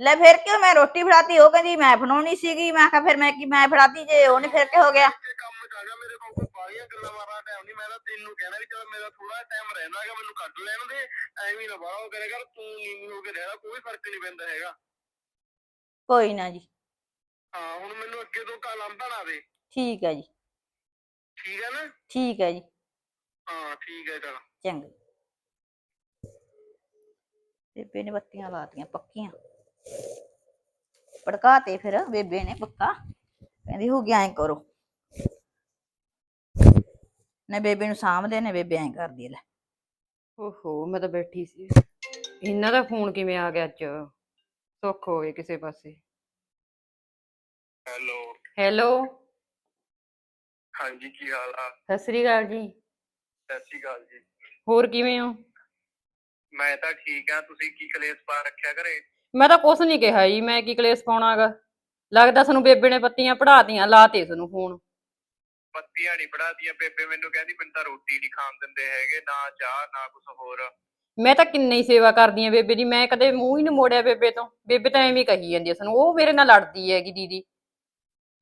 ਲੈ ਫਿਰ ਕਿਉਂ ਮੈਂ ਰੋਟੀ ਫੜਾਤੀ ਉਹ ਕਹਿੰਦੀ ਮੈਂ ਬਣਾਉਣੀ ਸੀਗੀ ਮੈਂ ਕਿਹਾ ਫਿਰ ਮੈਂ ਕੀ ਮੈਂ ਫੜਾਤੀ ਜੇ ਉਹਨੇ ਫਿਰ ਕੀ ਹੋ ਗਿਆ। ਤੇ ਕੰਮ ਜਾ ਮੇਰੇ ਕੋਲ ਕੋਈ ਬਾਹਲੀਆਂ ਗੱਲਾਂ ਮਾਰਾਂ ਟਾਈਮ ਨਹੀਂ ਮੈਂ ਤਾਂ ਤੈਨੂੰ ਕਹਿਣਾ ਵੀ ਚਲ ਮੇਰਾ ਥੋੜਾ ਟਾਈਮ ਰਹਿੰਦਾ ਹੈਗਾ ਮੈਨੂੰ ਕੱਢ ਲੈਣ ਦੇ ਐਵੇਂ ਨਾ ਬਾਹਲਾ ਉਹ ਕਰੇ ਕਰ ਤੂੰ ਨੀਵੀਂ ਹੋ ਕੇ ਰਹਿਣਾ ਕੋਈ ਫ਼ਰਕ ਨਹੀਂ ਪੈਂਦਾ ਹੈਗਾ। ਕੋਈ ਨਾ ਜੀ। ਹਾਂ ਹੁਣ ਮੈਨੂੰ ਅੱਗੇ ਤੋਂ ਕੱਲ ਆਂਦਾ ਨਾ ਆਵੇ ਠੀਕ ਹੈ ਜੀ। ਠੀਕ ਹੈ ਨਾ? ਠੀਕ ਹੈ ਜੀ। ਹਾਂ ਠੀਕ ਹੈ ਚਲ। ਚੰਗਾ ਬੇਬੇ ਨੇ ਬੱਤੀਆਂ ਲਾਤੀਆਂ ਪੱਕੀਆਂ। ਪੜਕਾਤੇ ਫਿਰ ਬੇਬੇ ਨੇ ਪੱਕਾ। ਕਹਿੰਦੀ ਹੋ ਗਿਆ ਐ ਕਰੋ। ਨੇ ਬੇਬੇ ਨੂੰ ਸਾਂਭਦੇ ਨੇ ਬੇਬੇ ਐ ਕਰਦੀ ਆ ਲੈ। ਓਹੋ ਮੈਂ ਤਾਂ ਬੈਠੀ ਸੀ। ਇਹਨਾਂ ਦਾ ਫੋਨ ਕਿਵੇਂ ਆ ਗਿਆ ਅੱਜ? ਸੁੱਖ ਹੋਵੇ ਕਿਸੇ ਪਾਸੇ। ਹੈਲੋ। ਹੈਲੋ। ਹਾਂਜੀ ਕੀ ਹਾਲ ਆ? ਸਤਿ ਸ੍ਰੀ ਅਕਾਲ ਜੀ। ਸਤਿ ਸ਼੍ਰੀ ਅਕਾਲ ਜੀ। ਹੋਰ ਕਿਵੇਂ ਹੋ? ਮੈਂ ਤਾਂ ਠੀਕ ਆ ਤੁਸੀਂ ਕੀ ਕਲੇਸ਼ ਪਾ ਰੱਖਿਆ ਘਰੇ? ਮੈਂ ਤਾਂ ਕੁਛ ਨਹੀਂ ਕਿਹਾ ਜੀ ਮੈਂ ਕੀ ਕਲੇਸ਼ ਪਾਉਣਾਗਾ ਲੱਗਦਾ ਸਾਨੂੰ ਬੇਬੇ ਨੇ ਪੱਤੀਆਂ ਪੜਾਤੀਆਂ ਲਾਤੇ ਸਾਨੂੰ ਫੋਨ। ਪੱਤੀਆਂ ਨਹੀਂ ਪੜਾਤੀਆਂ ਬੇਬੇ ਮੈਨੂੰ ਕਹਿੰਦੀ ਮੈਨੂੰ ਤਾਂ ਰੋਟੀ ਨਹੀਂ ਖਾਣ ਦਿੰਦੇ ਹੈਗੇ ਨਾ ਚਾਹ ਨਾ ਕੁਝ ਹੋਰ। ਮੈਂ ਤਾਂ ਕਿੰਨੀ ਹੀ ਸੇਵਾ ਕਰਦੀ ਆ ਬੇਬੇ ਦੀ ਮੈਂ ਕਦੇ ਮੂੰਹ ਹੀ ਨਹੀਂ ਮੋੜਿਆ ਬੇਬੇ ਤੋਂ। ਬੇਬੇ ਤਾਂ ਐਵੇਂ ਹੀ ਕਹੀ ਜਾਂਦੀ ਆ ਸਾਨੂੰ ਉਹ ਮੇਰੇ ਨਾਲ ਲੜਦੀ ਹੈਗੀ ਦੀਦੀ।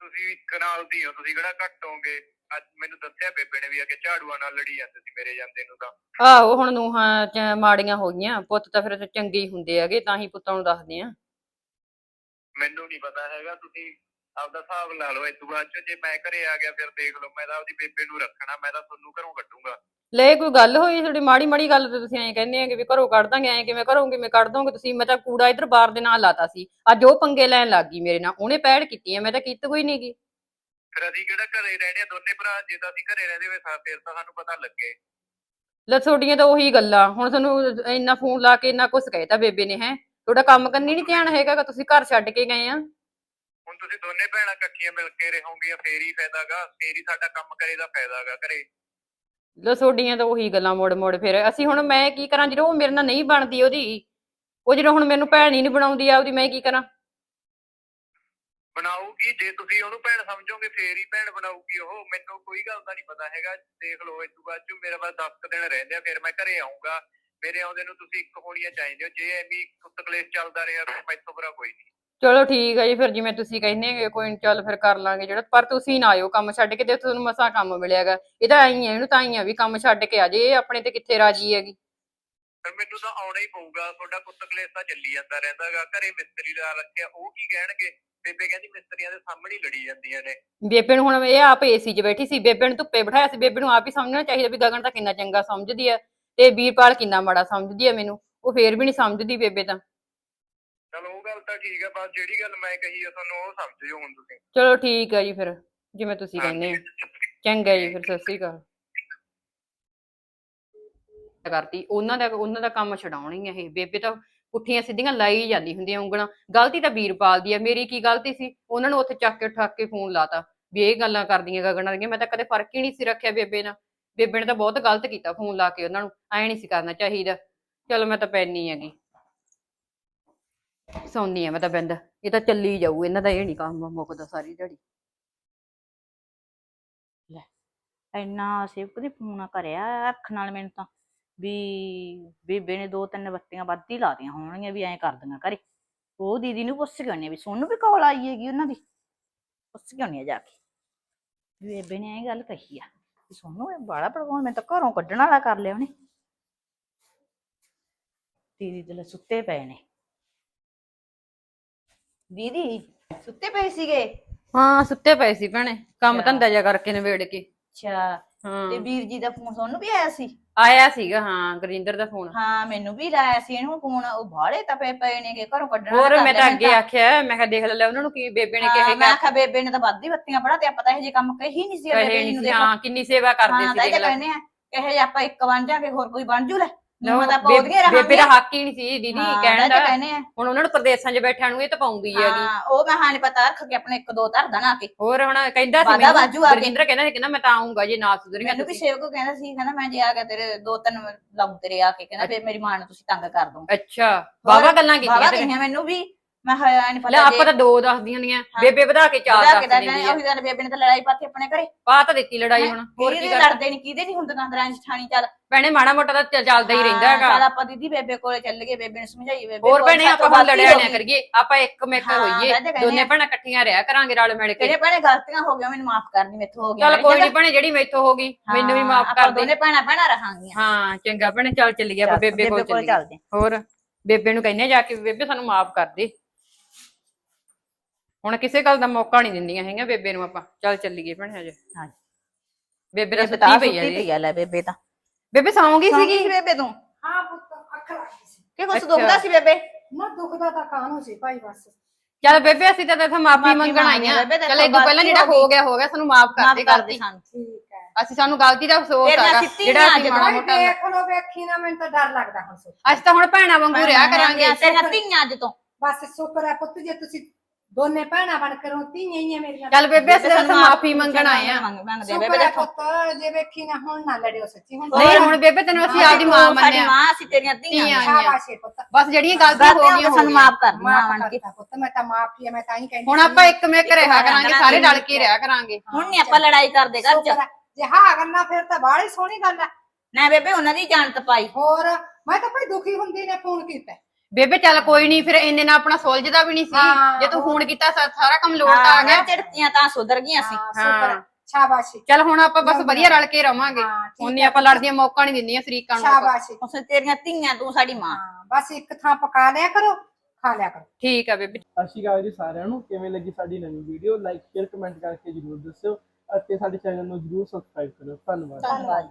ਤੁਸੀਂ ਇੱਕ ਨਾਲ ਦੀ ਹੋ ਤੁਸੀਂ ਕਿਹੜਾ ਘੱਟ ਹੋਗੇ ਅੱਜ ਮੈਨੂੰ ਦੱਸਿਆ ਬੇਬੇ ਨੇ ਵੀ ਆ ਕਿ ਝਾੜੂਆਂ ਨਾਲ ਲੜੀ ਜਾਂਦੇ ਸੀ ਮੇਰੇ ਜਾਂਦੇ ਨੂੰ ਤਾਂ। ਆਹੋ ਹੁਣ ਨੂੰਹਾਂ ਚ ਮਾੜੀਆਂ ਹੋ ਗਈਆਂ ਪੁੱਤ ਤਾਂ ਫਿਰ ਚੰਗੇ ਹੀ ਹੁੰਦੇ ਹੈਗੇ ਤਾਂ ਹੀ ਪੁੱਤਾਂ ਨੂੰ ਦੱਸਦੇ ਆ। ਮੈਨੂੰ ਨਹੀਂ ਪਤਾ ਹੈਗਾ ਤੁਸੀਂ ਆਪਦਾ ਹਿਸਾਬ ਲਾ ਲਓ ਇਦੋਂ ਬਾਅਦ ਚ ਜੇ ਮੈਂ ਘਰੇ ਆ ਗਿਆ ਫਿਰ ਦੇਖ ਲਓ ਮੈਂ ਤਾਂ ਆਪਦੀ ਬੇਬੇ ਨੂੰ ਰੱਖਣਾ ਮੈਂ ਤਾਂ ਤੁਹਾਨੂੰ ਘਰੋਂ ਕੱਢੂੰਗਾ। ਲੈ ਕੋਈ ਗੱਲ ਹੋਈ ਤੁਹਾਡੀ ਮਾੜੀ ਮਾੜੀ ਗੱਲ ਤੇ ਤੁਸੀਂ ਐਂ ਕਹਿੰਦੇ ਆ ਕਿ ਵੀ ਘਰੋਂ ਕੱਢ ਦਾਂਗੇ ਐਂ ਕਿਵੇਂ ਘਰੋਂ ਕਿਵੇਂ ਕੱਢ ਦੋਗੇ ਤੁਸੀਂ? ਮੈਂ ਤਾਂ ਕੂੜਾ ਇੱਧਰ ਬਾਰ ਦੇ ਨਾਲ ਲਾਤਾ ਸੀ। ਅੱਜ ਉਹ ਪੰਗੇ ਲੈਣ ਲੱਗ ਗਈ ਮੇਰੇ ਨਾਲ ਉਹਨੇ ਪੈੜ ਕੀਤੀ ਮੈਂ ਤਾਂ ਕੀਤੀ ਕੋਈ ਨਹੀਂ ਗੀ ਫਿਰ ਅਸੀਂ ਕਿਹੜਾ ਘਰੇ ਰਹਿਣੇ ਆ? ਦੋਨੇ ਭਰਾ ਜੇ ਤਾਂ ਅਸੀਂ ਘਰੇ ਰਹਿੰਦੇ ਹੋਏ ਸਾ ਫਿਰ ਤਾਂ ਸਾਨੂੰ ਪਤਾ ਲੱਗੇ। ਲੈ ਤੁਹਾਡੀਆਂ ਤਾਂ ਉਹੀ ਗੱਲਾਂ। ਹੁਣ ਤੁਹਾਨੂੰ ਇੰਨਾ ਫੋਨ ਲਾ ਕੇ ਇੰਨਾ ਕੁਝ ਕਹਿਤਾ ਬੇਬੇ ਨੇ ਹੈ? ਤੁਹਾਡਾ ਕੰਮ ਕਰਨੀ ਨਹੀਂ ਧਿਆਨ ਹੈਗਾ ਕਿ ਤੁਸੀਂ ਘਰ ਛੱਡ ਕੇ ਗਏ ਆ। ਹੁਣ ਤੁਸੀਂ ਦੋਨੇ ਭੈਣਾਂ ਇਕੱਠੀਆਂ ਮਿਲ ਕੇ ਰਹੋਗੀਆਂ ਫੇਰ ਹੀ ਫਾਇਦਾਗਾ ਫੇਰ ਹੀ ਸਾਡਾ ਕੰਮ ਕਰੇ ਦਾ ਫਾਇਦਾਗਾ ਘਰੇ? ਲੈ ਤੁਹਾਡੀਆਂ ਤਾਂ ਉਹੀ ਗੱਲਾਂ ਮੋੜ ਮੋੜ ਫਿਰ। ਅਸੀਂ ਹੁਣ ਮੈਂ ਕੀ ਕਰਾਂ ਜਦੋਂ ਉਹ ਮੇਰੇ ਨਾਲ ਨਹੀਂ ਬਣਦੀ ਉਹਦੀ ਉਹ ਜਦੋਂ ਹੁਣ ਮੈਨੂੰ ਭੈਣ ਹੀ ਨਹੀਂ ਬਣਾਉਂਦੀ ਆ ਉਹਦੀ ਮੈਂ ਕੀ ਕਰਾਂ? ਬਣਾਊਗੀ ਜੇ ਤੁਸੀਂ ਉਹਨੂੰ ਭੈਣ ਸਮਝੋਗੇ ਫੇਰ ਹੀ ਭੈਣ ਬਣਾਊਗੀ ਉਹ। ਮੈਨੂੰ ਕੋਈ ਗੱਲ ਦਾ ਨਹੀਂ ਪਤਾ ਹੈਗਾ। ਦੇਖ ਲਓ ਇਸ ਤੋਂ ਬਾਅਦ ਚ ਮੇਰੇ ਪਾਸ 10 ਦਿਨ ਰਹਿੰਦੇ ਆ ਫਿਰ ਮੈਂ ਘਰੇ ਆਉਂਗਾ ਮੇਰੇ ਆਉਂਦੇ ਨੂੰ ਤੁਸੀਂ ਇੱਕ ਹੋਣੀਆਂ ਚਾਹੀਦੇ ਹੋ ਜੇ ਐਵੇਂ ਕੁੱਤ ਕਲੇਸ਼ ਚੱਲਦਾ ਰਿਹਾ ਤਾਂ ਮੈਥੋਂ ਬੁਰਾ ਕੋਈ ਨਹੀਂ। ਚਲੋ ਠੀਕ ਹੈ ਜੀ ਫਿਰ ਜਿਵੇਂ ਤੁਸੀਂ ਕਹਿੰਦੇ ਹੈਗੇ ਕੋਈ ਨੀ ਚੱਲ ਫਿਰ ਕਰ ਲਾਂਗੇ ਜਿਹੜਾ ਪਰ ਤੁਸੀਂ ਨਾ ਆਇਓ ਕੰਮ ਛੱਡ ਕੇ ਤੇ ਤੁਹਾਨੂੰ ਮਸਾਂ ਕੰਮ ਮਿਲਿਆਗਾ। ਇਹ ਤਾਂ ਆਈ ਹੈ ਇਹਨੂੰ ਤਾਂ ਆਈ ਆ ਵੀ ਕੰਮ ਛੱਡ ਕੇ ਆ ਜੇ ਇਹ ਆਪਣੇ ਤੇ ਕਿੱਥੇ ਰਾਜੀ ਹੈਗੀ? ਫਿਰ ਮੈਨੂੰ ਤਾਂ ਆਉਣਾ ਹੀ ਪਊਗਾ ਤੁਹਾਡਾ ਕੁੱਤ ਕਲੇਸ਼ ਤਾਂ ਚੱਲੀ ਜਾਂਦਾ ਰਹਿੰਦਾਗਾ ਘਰੇ ਮਿਸਤਰੀ ਲਾ ਰੱਖਿਆ ਉਹ ਕੀ ਕਹਿਣਗੇ? ਬੇਬੇ ਕਹਿੰਦੀ ਮਿਸਤਰੀਆਂ ਦੇ ਸਾਹਮਣੇ ਹੀ ਲੜੀ ਜਾਂਦੀਆਂ ਨੇ। ਬੇਬੇ ਨੂੰ ਹੁਣ ਇਹ ਆਪ ਏਸੀ 'ਚ ਬੈਠੀ ਸੀ ਬੇਬੇ ਨੂੰ ਧੁੱਪੇ ਬਿਠਾਇਆ ਸੀ ਬੇਬੇ ਨੂੰ ਆਪ ਹੀ ਸਮਝਣਾ ਚਾਹੀਦਾ ਵੀ ਗਗਨ ਤਾਂ ਕਿੰਨਾ ਚੰਗਾ ਸਮਝਦੀ ਆ ਤੇ ਵੀਰਪਾਲ ਕਿੰਨਾ ਮਾੜਾ ਸਮਝਦੀ ਆ ਮੈਨੂੰ ਉਹ ਫੇਰ ਵੀ ਨਹੀਂ ਸਮਝਦੀ ਬੇਬੇ ਤਾਂ। ਚਲੋ ਉਹ ਗੱਲ ਤਾਂ ਠੀਕ ਹੈ ਬਸ ਜਿਹੜੀ ਗੱਲ ਮੈਂ ਕਹੀ ਆ ਤੁਹਾਨੂੰ ਉਹ ਸਮਝਿਓ ਹੁਣ ਤੁਸੀਂ। ਚਲੋ ਠੀਕ ਹੈ ਜੀ ਫਿਰ ਜਿਵੇਂ ਤੁਸੀਂ ਕਹਿੰਦੇ ਆ ਹਾਂਜੀ। ਚੰਗਾ ਜੀ ਫਿਰ ਸਤਿ ਸ੍ਰੀ ਅਕਾਲ। ਕਰਤੀ ਉਹਨਾਂ ਦਾ ਉਹਨਾਂ ਦਾ ਕੰਮ ਛਡਾਉਣੀ ਆ ਇਹ। ਬੇਬੇ ਤਾਂ ਪੁੱਠੀਆਂ ਸਿੱਧੀਆਂ ਲਾਈ ਜਾਂਦੀ ਹੁੰਦੀਆਂ ਉਂਗਲਾਂ। ਗਲਤੀ ਤਾਂ ਵੀਰਪਾਲ ਦੀ ਆ ਮੇਰੀ ਕੀ ਗਲਤੀ ਸੀ? ਉਹਨਾਂ ਨੂੰ ਉੱਥੇ ਚੱਕ ਕੇ ਠੱਕ ਕੇ ਫੋਨ ਲਾਤਾ ਵੀ ਇਹ ਗੱਲਾਂ ਕਰਦੀਆਂ ਗਗਨਾਂ ਦੀਆਂ ਮੈਂ ਤਾਂ ਕਦੇ ਫ਼ਰਕ ਹੀ ਨਹੀਂ ਸੀ ਰੱਖਿਆ ਬੇਬੇ ਨਾਲ। ਬੇਬੇ ਨੇ ਤਾਂ ਬਹੁਤ ਗਲਤ ਕੀਤਾ ਫੋਨ ਲਾ ਕੇ ਉਹਨਾਂ ਨੂੰ। ਐ ਨਹੀਂ ਸੀ ਕਰਨਾ ਚਾਹੀਦਾ। ਚਲੋ ਮੈਂ ਤਾਂ ਪੈਣੀ ਹੈਗੀ। ਸੌਂਦੀ ਆ ਮੈਂ ਤਾਂ ਬਿੰਦ ਇਹ ਤਾਂ ਚੱਲੀ ਜਾਊ, ਇਹਨਾਂ ਦਾ ਇਹ ਨਹੀਂ ਕੰਮ ਮੁੱਕਦਾ ਸਾਰੀ ਦਿਹਾੜੀ। ਇੰਨਾ ਸੇਵਕ ਦੀ ਫੋਨ ਕਰਿਆ ਅੱਖ ਨਾਲ ਮੈਨੂੰ ਤਾਂ, ਵੀ ਬੇਬੇ ਨੇ ਦੋ ਤਿੰਨ ਬੱਤੀਆਂ ਵੱਧ ਹੀ ਲਾਤੀਆਂ ਹੋਣਗੀਆਂ ਵੀ ਐਂ ਕਰਦੀਆਂ ਘਰੇ। ਉਹ ਦੀਦੀ ਨੂੰ ਪੁੱਛ ਕੇ ਆਉਂਦੀ ਆ ਵੀ ਸੋਨੂੰ ਵੀ ਕਾਲ ਆਈ ਹੈਗੀ ਉਹਨਾਂ ਦੀ? ਪੁੱਛ ਕੇ ਆਉਂਦੀ ਆ ਜਾ ਕੇ। ਵੀ ਬੇਬੇ ਨੇ ਇਹ ਗੱਲ ਕਹੀ ਆ, ਵੀ ਸੋਨੂੰ ਇਹ ਬਾੜਾ ਪੜਵਾਉਣ ਮੈਂ ਤਾਂ ਘਰੋਂ ਕੱਢਣ ਵਾਲਾ ਕਰ ਲਿਆ ਉਹਨੇ। ਦੀਦੀ ਤੇ ਸੁੱਤੇ ਪਏ ਨੇ। ਦੀਦੀ ਸੁੱਤੇ ਪਏ ਸੀਗੇ? ਹਾਂ ਸੁੱਤੇ ਪਏ ਸੀ ਭੈਣੇ ਕੰਮ। ਧੰਦਾ ਜਿਹਾ ਕਰਕੇ ਨਿਬੇੜ ਕੇ। ਅੱਛਾ ਤੇ ਹਾਂ ਵੀਰ ਜੀ ਦਾ ਫੋਨ ਸੋਨੂੰ ਵੀ ਆਇਆ ਸੀ? ਆਇਆ ਸੀਗਾ ਹਾਂ ਗੁਰਿੰਦਰ ਦਾ ਫੋਨ। ਹਾਂ ਮੈਨੂੰ ਵੀ ਲਾਇਆ ਸੀ ਇਹਨੂੰ ਫੋਨ ਉਹ ਬਾਹਲੇ ਤਪੇ ਪਏ ਨੇਗੇ ਘਰੋਂ ਕੱਢਣਾ ਹੋਰ ਮੈਂ ਤਾਂ ਅੱਗੇ ਆਖਿਆ ਮੈਂ ਕਿਹਾ ਦੇਖ ਲੈ ਉਹਨਾਂ ਨੂੰ ਕੀ ਬੇਬੇ ਨੇ ਕਿਹਾ ਮੈਂ ਆਖਿਆ ਬੇਬੇ ਨੇ ਤਾਂ ਵੱਧ ਹੀ ਬੱਤੀਆਂ ਪੜਾ ਤੇ ਆਪਾਂ ਤਾਂ ਇਹ ਜੇ ਕੰਮ ਕਹੀ ਨਹੀਂ ਸੀ ਕਹੇ ਬੇਬੇ ਨੂੰ ਦੇਖ ਹਾਂ ਕਿੰਨੀ ਸੇਵਾ ਕਰਦੇ ਹਾਂ ਸੀ ਤਾਂ ਦੇਖ ਲੈ। ਕਹਿੰਦੇ ਆ ਇਹ ਜੇ ਆਪਾਂ ਇੱਕ ਬਣ ਜਾਗੇ ਹੋਰ ਕੋਈ ਬਣ ਜੂ ਲੈ ਨੀਵਾਂ ਤਾਂ ਬੇ- ਉਹਦੀਆਂ ਬੇਬੇ ਦਾ ਹੱਕ ਹੀ ਨਹੀਂ ਸੀ ਦੀਦੀ ਹਾਂ, ਕਹਿਣ ਤਾਂ ਦਾ। ਕਹਿੰਦੇ ਆ। ਹੁਣ ਉਹਨਾਂ ਨੂੰ ਪ੍ਰਦੇਸ਼ਾਂ 'ਚ ਬੈਠਿਆਂ ਨੂੰ ਇਹ ਤਾਂ ਪਾਉਂਗੀ ਹੈਗੀ। ਹਾਂ ਉਹ ਮੈਂ ਹਾਂ ਨੀ ਪਤਾ ਰੱਖ ਕੇ ਆਪਣੇ ਇੱਕ ਦੋ ਧਰ ਦੇਣਾ ਕੇ। ਹੋਰ ਹੁਣ ਕਹਿੰਦਾ ਸੀ ਵਾਧਾ ਵਾਜੂ ਆ ਕੇ। ਗੁਰਜਿੰਦਰ ਕਹਿੰਦਾ ਸੀ ਕਹਿੰਦਾ ਮੈਂ ਤਾਂ ਆਉਂਗਾ ਜੇ ਨਾ ਸੁਧਰੀਆਂ ਮੈਨੂੰ ਵੀ ਤੁਸੀਂ। ਸੇਵਕ ਕਹਿੰਦਾ ਸੀ ਕਹਿੰਦਾ ਮੈਂ ਜੇ ਆ ਗਿਆ ਤੇਰੇ ਦੋ ਤਿੰਨ ਲਾਉਂ ਤੇਰੇ ਆ ਕੇ ਕਹਿੰਦਾ ਫੇਰ ਮੇਰੀ ਮਾਂ ਨੂੰ ਤੁਸੀਂ ਤੰਗ ਕਰ ਦੋ ਅੱਛਾ ਬਾਬਾ ਗੱਲਾਂ ਬਾਬਾ ਕੀਤੀਆਂ ਤੇਰੇ। ਕਹੀਆਂ ਮੈਨੂੰ ਵੀ ਮੈਂ ਹਾਂ ਨਹੀਂ ਲੈ ਪਤਾ ਆਪਾਂ ਤਾਂ ਦੋ ਦੱਸਦੀਆਂ ਨੀਆਂ। ਬੇਬੇ ਵਧਾ ਕੇ ਚਾਰ ਵਧਾ ਦੱਸ ਤਾਂ ਦਿੰਦੀ ਕਹਿੰਦੇ ਆ। ਉਹੀ ਗੱਲ ਬੇਬੇ ਨੇ ਤਾਂ ਲੜਾਈ ਪਾਤੀ ਆਪਣੇ ਘਰੇ। ਪਾ ਤਾਂ ਦਿੱਤੀ ਲੜਾਈ ਹੁਣ। ਹੋਰ ਕੀ ਕਿਹਦੇ ਕਰ ਲੜਦੇ ਨਹੀਂ ਕਿਹਦੇ ਨਹੀਂ ਹੁੰਦੀਆਂ ਦਰਾਂ ਠਾਣੀ ਚੱਲ। ਭੈਣੇ ਮਾੜਾ ਮੋਟਾ ਤਾਂ ਚੱਲ- ਚੱਲਦਾ ਹੀ ਰਹਿੰਦਾ ਚੱਲ ਹੈਗਾ ਆਪਾਂ ਦੀਦੀ ਬੇਬੇ ਕੋਲੇ ਚੱਲ ਗਏ ਬੇਬੇ ਨੂੰ ਸਮਝਾਈਏ ਬੇਬੇ ਹੋਰ ਕੋਲ ਭੈਣੇ ਆਪਾਂ ਹੁਣ ਗਲਤੀ ਲੜਿਆ ਹੋ ਨਾ ਗਈ। ਕਰੀਏ। ਆਪਾਂ ਇੱਕ ਮਿੱਕ ਹਾਂ, ਹੋਈਏ। ਮੈਂ ਤਾਂ ਕਹਿੰਦੀ ਦੋਨੇ ਆ। ਭੈਣਾਂ ਇਕੱਠੀਆਂ ਰਹਿਆ ਕਰਾਂਗੇ ਰਲ ਮਿਲ ਕੇ। ਕਿਹੜੇ ਭੈਣੇ ਗਲਤੀਆਂ ਹੋ ਗਈਆਂ ਮੈਨੂੰ ਮਾਫ ਕਰਨੀ ਮੈਥੋਂ ਹੋ ਗਈਆਂ ਚੱਲ ਕੋਈ ਨਹੀਂ ਭੈਣੇ ਜਿਹੜੀ ਮੈਥੋਂ ਹੋ ਗਈ ਮੈਨੂੰ ਵੀ ਮਾਫ ਕਰ ਦੇ। ਦੋਨੇ ਭੈਣਾਂ ਭੈਣਾਂ ਰਹਾਂਗੀਆਂ। ਹਾਂ ਚੰਗਾ ਭੈਣੇ ਚੱਲ ਚੱਲੀਏ ਆਪਾਂ ਚੱਲ, ਬੇਬੇ ਕੋਲ ਕੋਲ ਚੱਲੀਏ। ਚੱਲਦੇ ਹਾਂ। ਹੋਰ ਬੇਬੇ ਨੂੰ ਕਹਿੰਨੇ ਜਾ ਕੇ ਵੀ ਬੇਬੇ ਸਾਨੂੰ ਮਾਫ ਕਰ ਦੇ। ਹੁਣ ਕਿਸੇ ਗੱਲ ਦਾ ਮੌਕਾ ਨਹੀਂ ਦਿੰਦੀਆਂ ਹੈਗੀਆਂ ਬੇਬੇ ਨੂੰ ਆਪਾਂ। ਚੱਲ ਚੱਲੀਏ ਭੈਣੇ ਹਜੇ। ਹਾਂ ਬੇਬੇ ਦਾ ਬੇਬੇ ਸੁੱਤੀ ਤਾਂ ਪਈ ਸੁੱਤੀ ਆ ਜੀ ਪਈ ਆ ਲੈ ਬੇਬੇ ਤਾਂ। ਬੇਬੇ ਸੌਂਗੀ ਸੌਂ ਗਈ ਸੀਗੀ ਸੀ ਬੇਬੇ ਤੂੰ? ਹਾਂ ਪੁੱਤ ਅੱਖ ਲੱਗ ਗਈ ਸੀ। ਕਿ ਕੁਛ ਅੱਛਾ। ਦੁਖਦਾ ਸੀ ਬੇਬੇ? ਨਾ ਦੁਖਦਾ ਤਾਂ ਕਾਹਨੂੰ ਸੀ ਭਾਈ ਬਸ। ਚੱਲ ਬੇਬੇ ਅਸੀਂ ਤਾਂ ਤੇਥੋਂ ਮਾਫੀ ਮਾਫ਼ੀ ਮੰਗਣ ਮੰਗਦੇ ਆਈਆਂ। ਬੇਬੇ, ਦੇਖੋ ਚੱਲ ਇਦੋਂ ਪਹਿਲਾਂ ਗਲਤੀ ਜਿਹੜਾ ਹੋ ਹੋ ਗਿਆ ਹੋ ਗਿਆ ਸਾਨੂੰ ਮਾਫ ਕਰ ਮਾਫ ਦੇ ਕਰ ਦੇ ਸਾਨੂੰ। ਠੀਕ ਹੈ। ਅਸੀਂ ਸਾਨੂੰ ਗਲਤੀ ਦਾ ਅਫਸੋਸ ਹੈਗਾ ਸਿੱਧੀਆਂ ਜਿਹੜਾ ਅਸੀਂ ਅੱਜ ਮਾੜਾ ਭਾਈ ਮੋਟਾ ਦੇਖ ਲੋ ਵੇਖੀ ਨਾ ਮੈਨੂੰ ਤਾਂ ਡਰ ਲੱਗਦਾ ਹੁਣ ਸੋਚ ਅਸੀਂ ਤਾਂ ਹੁਣ ਭੈਣਾਂ ਵਾਂਗੂ ਰਿਹਾ ਕਰਾਂਗੇ। ਤੇਰੀਆਂ ਧੀਆਂ ਅੱਜ ਤੋਂ। ਬਸ ਸ਼ੁਕਰ ਹੈ ਪੁੱਤ ਜੇ ਤੁਸੀਂ ਦੋਨੇ ਭੈਣਾਂ ਬਣ ਕੇ ਰੋਤੀ ਹੀ ਆ ਮੇਰੀਆਂ ਚੱਲ ਬੇਬੇ ਅਸੀਂ ਤਾਂ ਮਾਫੀ ਮੰਗਣ ਆਏ ਆ। ਬੇਬੇ ਹੈ ਦੇਖੋ। ਪੁੱਤ ਜੇ ਵੇਖੀ ਨਾ ਹੁਣ ਨਾ ਲੜਿਓ ਸੱਚੀ ਹੁਣ ਨਹੀਂ ਹੁਣ ਬੇਬੇ ਤੈਨੂੰ ਅਸੀਂ ਆਪਦੀ ਮਾਂ ਸਾਡੀ ਮੰਨਿਆ। ਮਾਂ ਅਸੀਂ ਤੇਰੀਆਂ ਧੀਆਂ। ਸ਼ਾਬਾਸ਼ ਪੁੱਤ। ਬਸ ਜਿਹੜੀਆਂ ਗਲਤੀਆਂ ਹੋ ਗਈਆਂ ਸਾਨੂੰ ਮਾਫ ਕਰ ਮਾਂ ਬਣ ਕੇ। ਪੁੱਤ ਮੈਂ ਤਾਂ ਮਾਫੀ ਹੈ ਮੈਂ ਤਾਂ ਹੀ ਕਹਿੰਦੀ ਹੁਣ। ਆਪਾਂ ਇੱਕ ਮਿੱਕ ਰਿਹਾ ਕਰਾਂਗੇ ਸਾਰੇ ਰਲ ਕੇ ਰਿਹਾ ਕਰਾਂਗੇ। ਹੁਣ ਨਹੀਂ ਆਪਾਂ ਲੜਾਈ ਕਰਦੇ ਘਰ ਚ। ਜੇ ਹਾਂ ਗੱਲਾਂ ਫਿਰ ਤਾਂ ਬਾਹਲੀ ਸੋਹਣੀ ਗੱਲ ਹੈ ਨਾ ਬੇਬੇ ਉਹਨਾਂ ਦੀ ਜਾਨ ਤਪਾਈ। ਹੋਰ ਮੈਂ ਤਾਂ ਭਾਈ ਦੁਖੀ ਹੁੰਦੀ ਨੇ ਫੋਨ ਕੀਤਾ। ਬੇਬੇ ਚੱਲ ਕੋਈ ਨਹੀਂ ਫਿਰ ਇੰਨੇ ਨਾਲ ਆਪਣਾ ਸੁਲਝਦਾ ਵੀ ਨਹੀਂ ਹਾਂ, ਸੀ ਜੇ ਤੂੰ ਫੋਨ ਕੀਤਾ ਸਾ- ਸਾਰਾ ਕੰਮ ਲੋਟ ਆ ਹਾਂ ਗਿਆ। ਚਿੜਤੀਆਂ ਤਾਂ ਸੁਧਰ ਗਈਆਂ ਸੀ। ਹਾਂ, ਸ਼ੁਕਰ ਹੈ। ਸ਼ਾਬਾਸ਼। ਚੱਲ ਹੁਣ ਆਪਾਂ ਬਸ ਵਧੀਆ। ਰਲ ਕੇ ਰਵਾਂਗੇ। ਹਾਂ, ਠੀਕ ਉਨੀ ਆਪਾਂ ਲੜਦੀਆਂ ਮੌਕਾ ਨਹੀਂ ਦਿੰਦੀਆਂ ਸ਼ਰੀਕਾਂ ਨੂੰ ਆਪਾਂ। ਸ਼ਾਬਾਸ਼। ਉਸ ਤੇਰੀਆਂ ਧੀਆਂ ਤੂੰ ਸਾਡੀ ਮਾਂ। ਹਾਂ ਬਸ ਇੱਕ ਥਾਂ ਪਕਾ ਲਿਆ ਕਰੋ ਖਾ ਲਿਆ ਕਰੋ। ਠੀਕ ਆ ਬੇਬੇ। ਸਤਿ ਸ਼੍ਰੀ ਅਕਾਲ ਜੀ ਸਾਰਿਆਂ ਨੂੰ। ਕਿਵੇਂ ਲੱਗੀ ਸਾਡੀ ਨਵੀਂ ਵੀਡੀਓ ਲਾਈਕ ਸ਼ੇਅਰ ਕਮੈਂਟ ਕਰਕੇ ਜਰੂਰ ਦੱਸਿਓ। ਅਤੇ ਸਾਡੇ ਚੈਨਲ ਨੂੰ ਜਰੂਰ ਸਬਸਕ੍ਰਾਈਬ ਕਰੋ ਧੰਨਵਾਦ। ਧੰਨਵਾਦ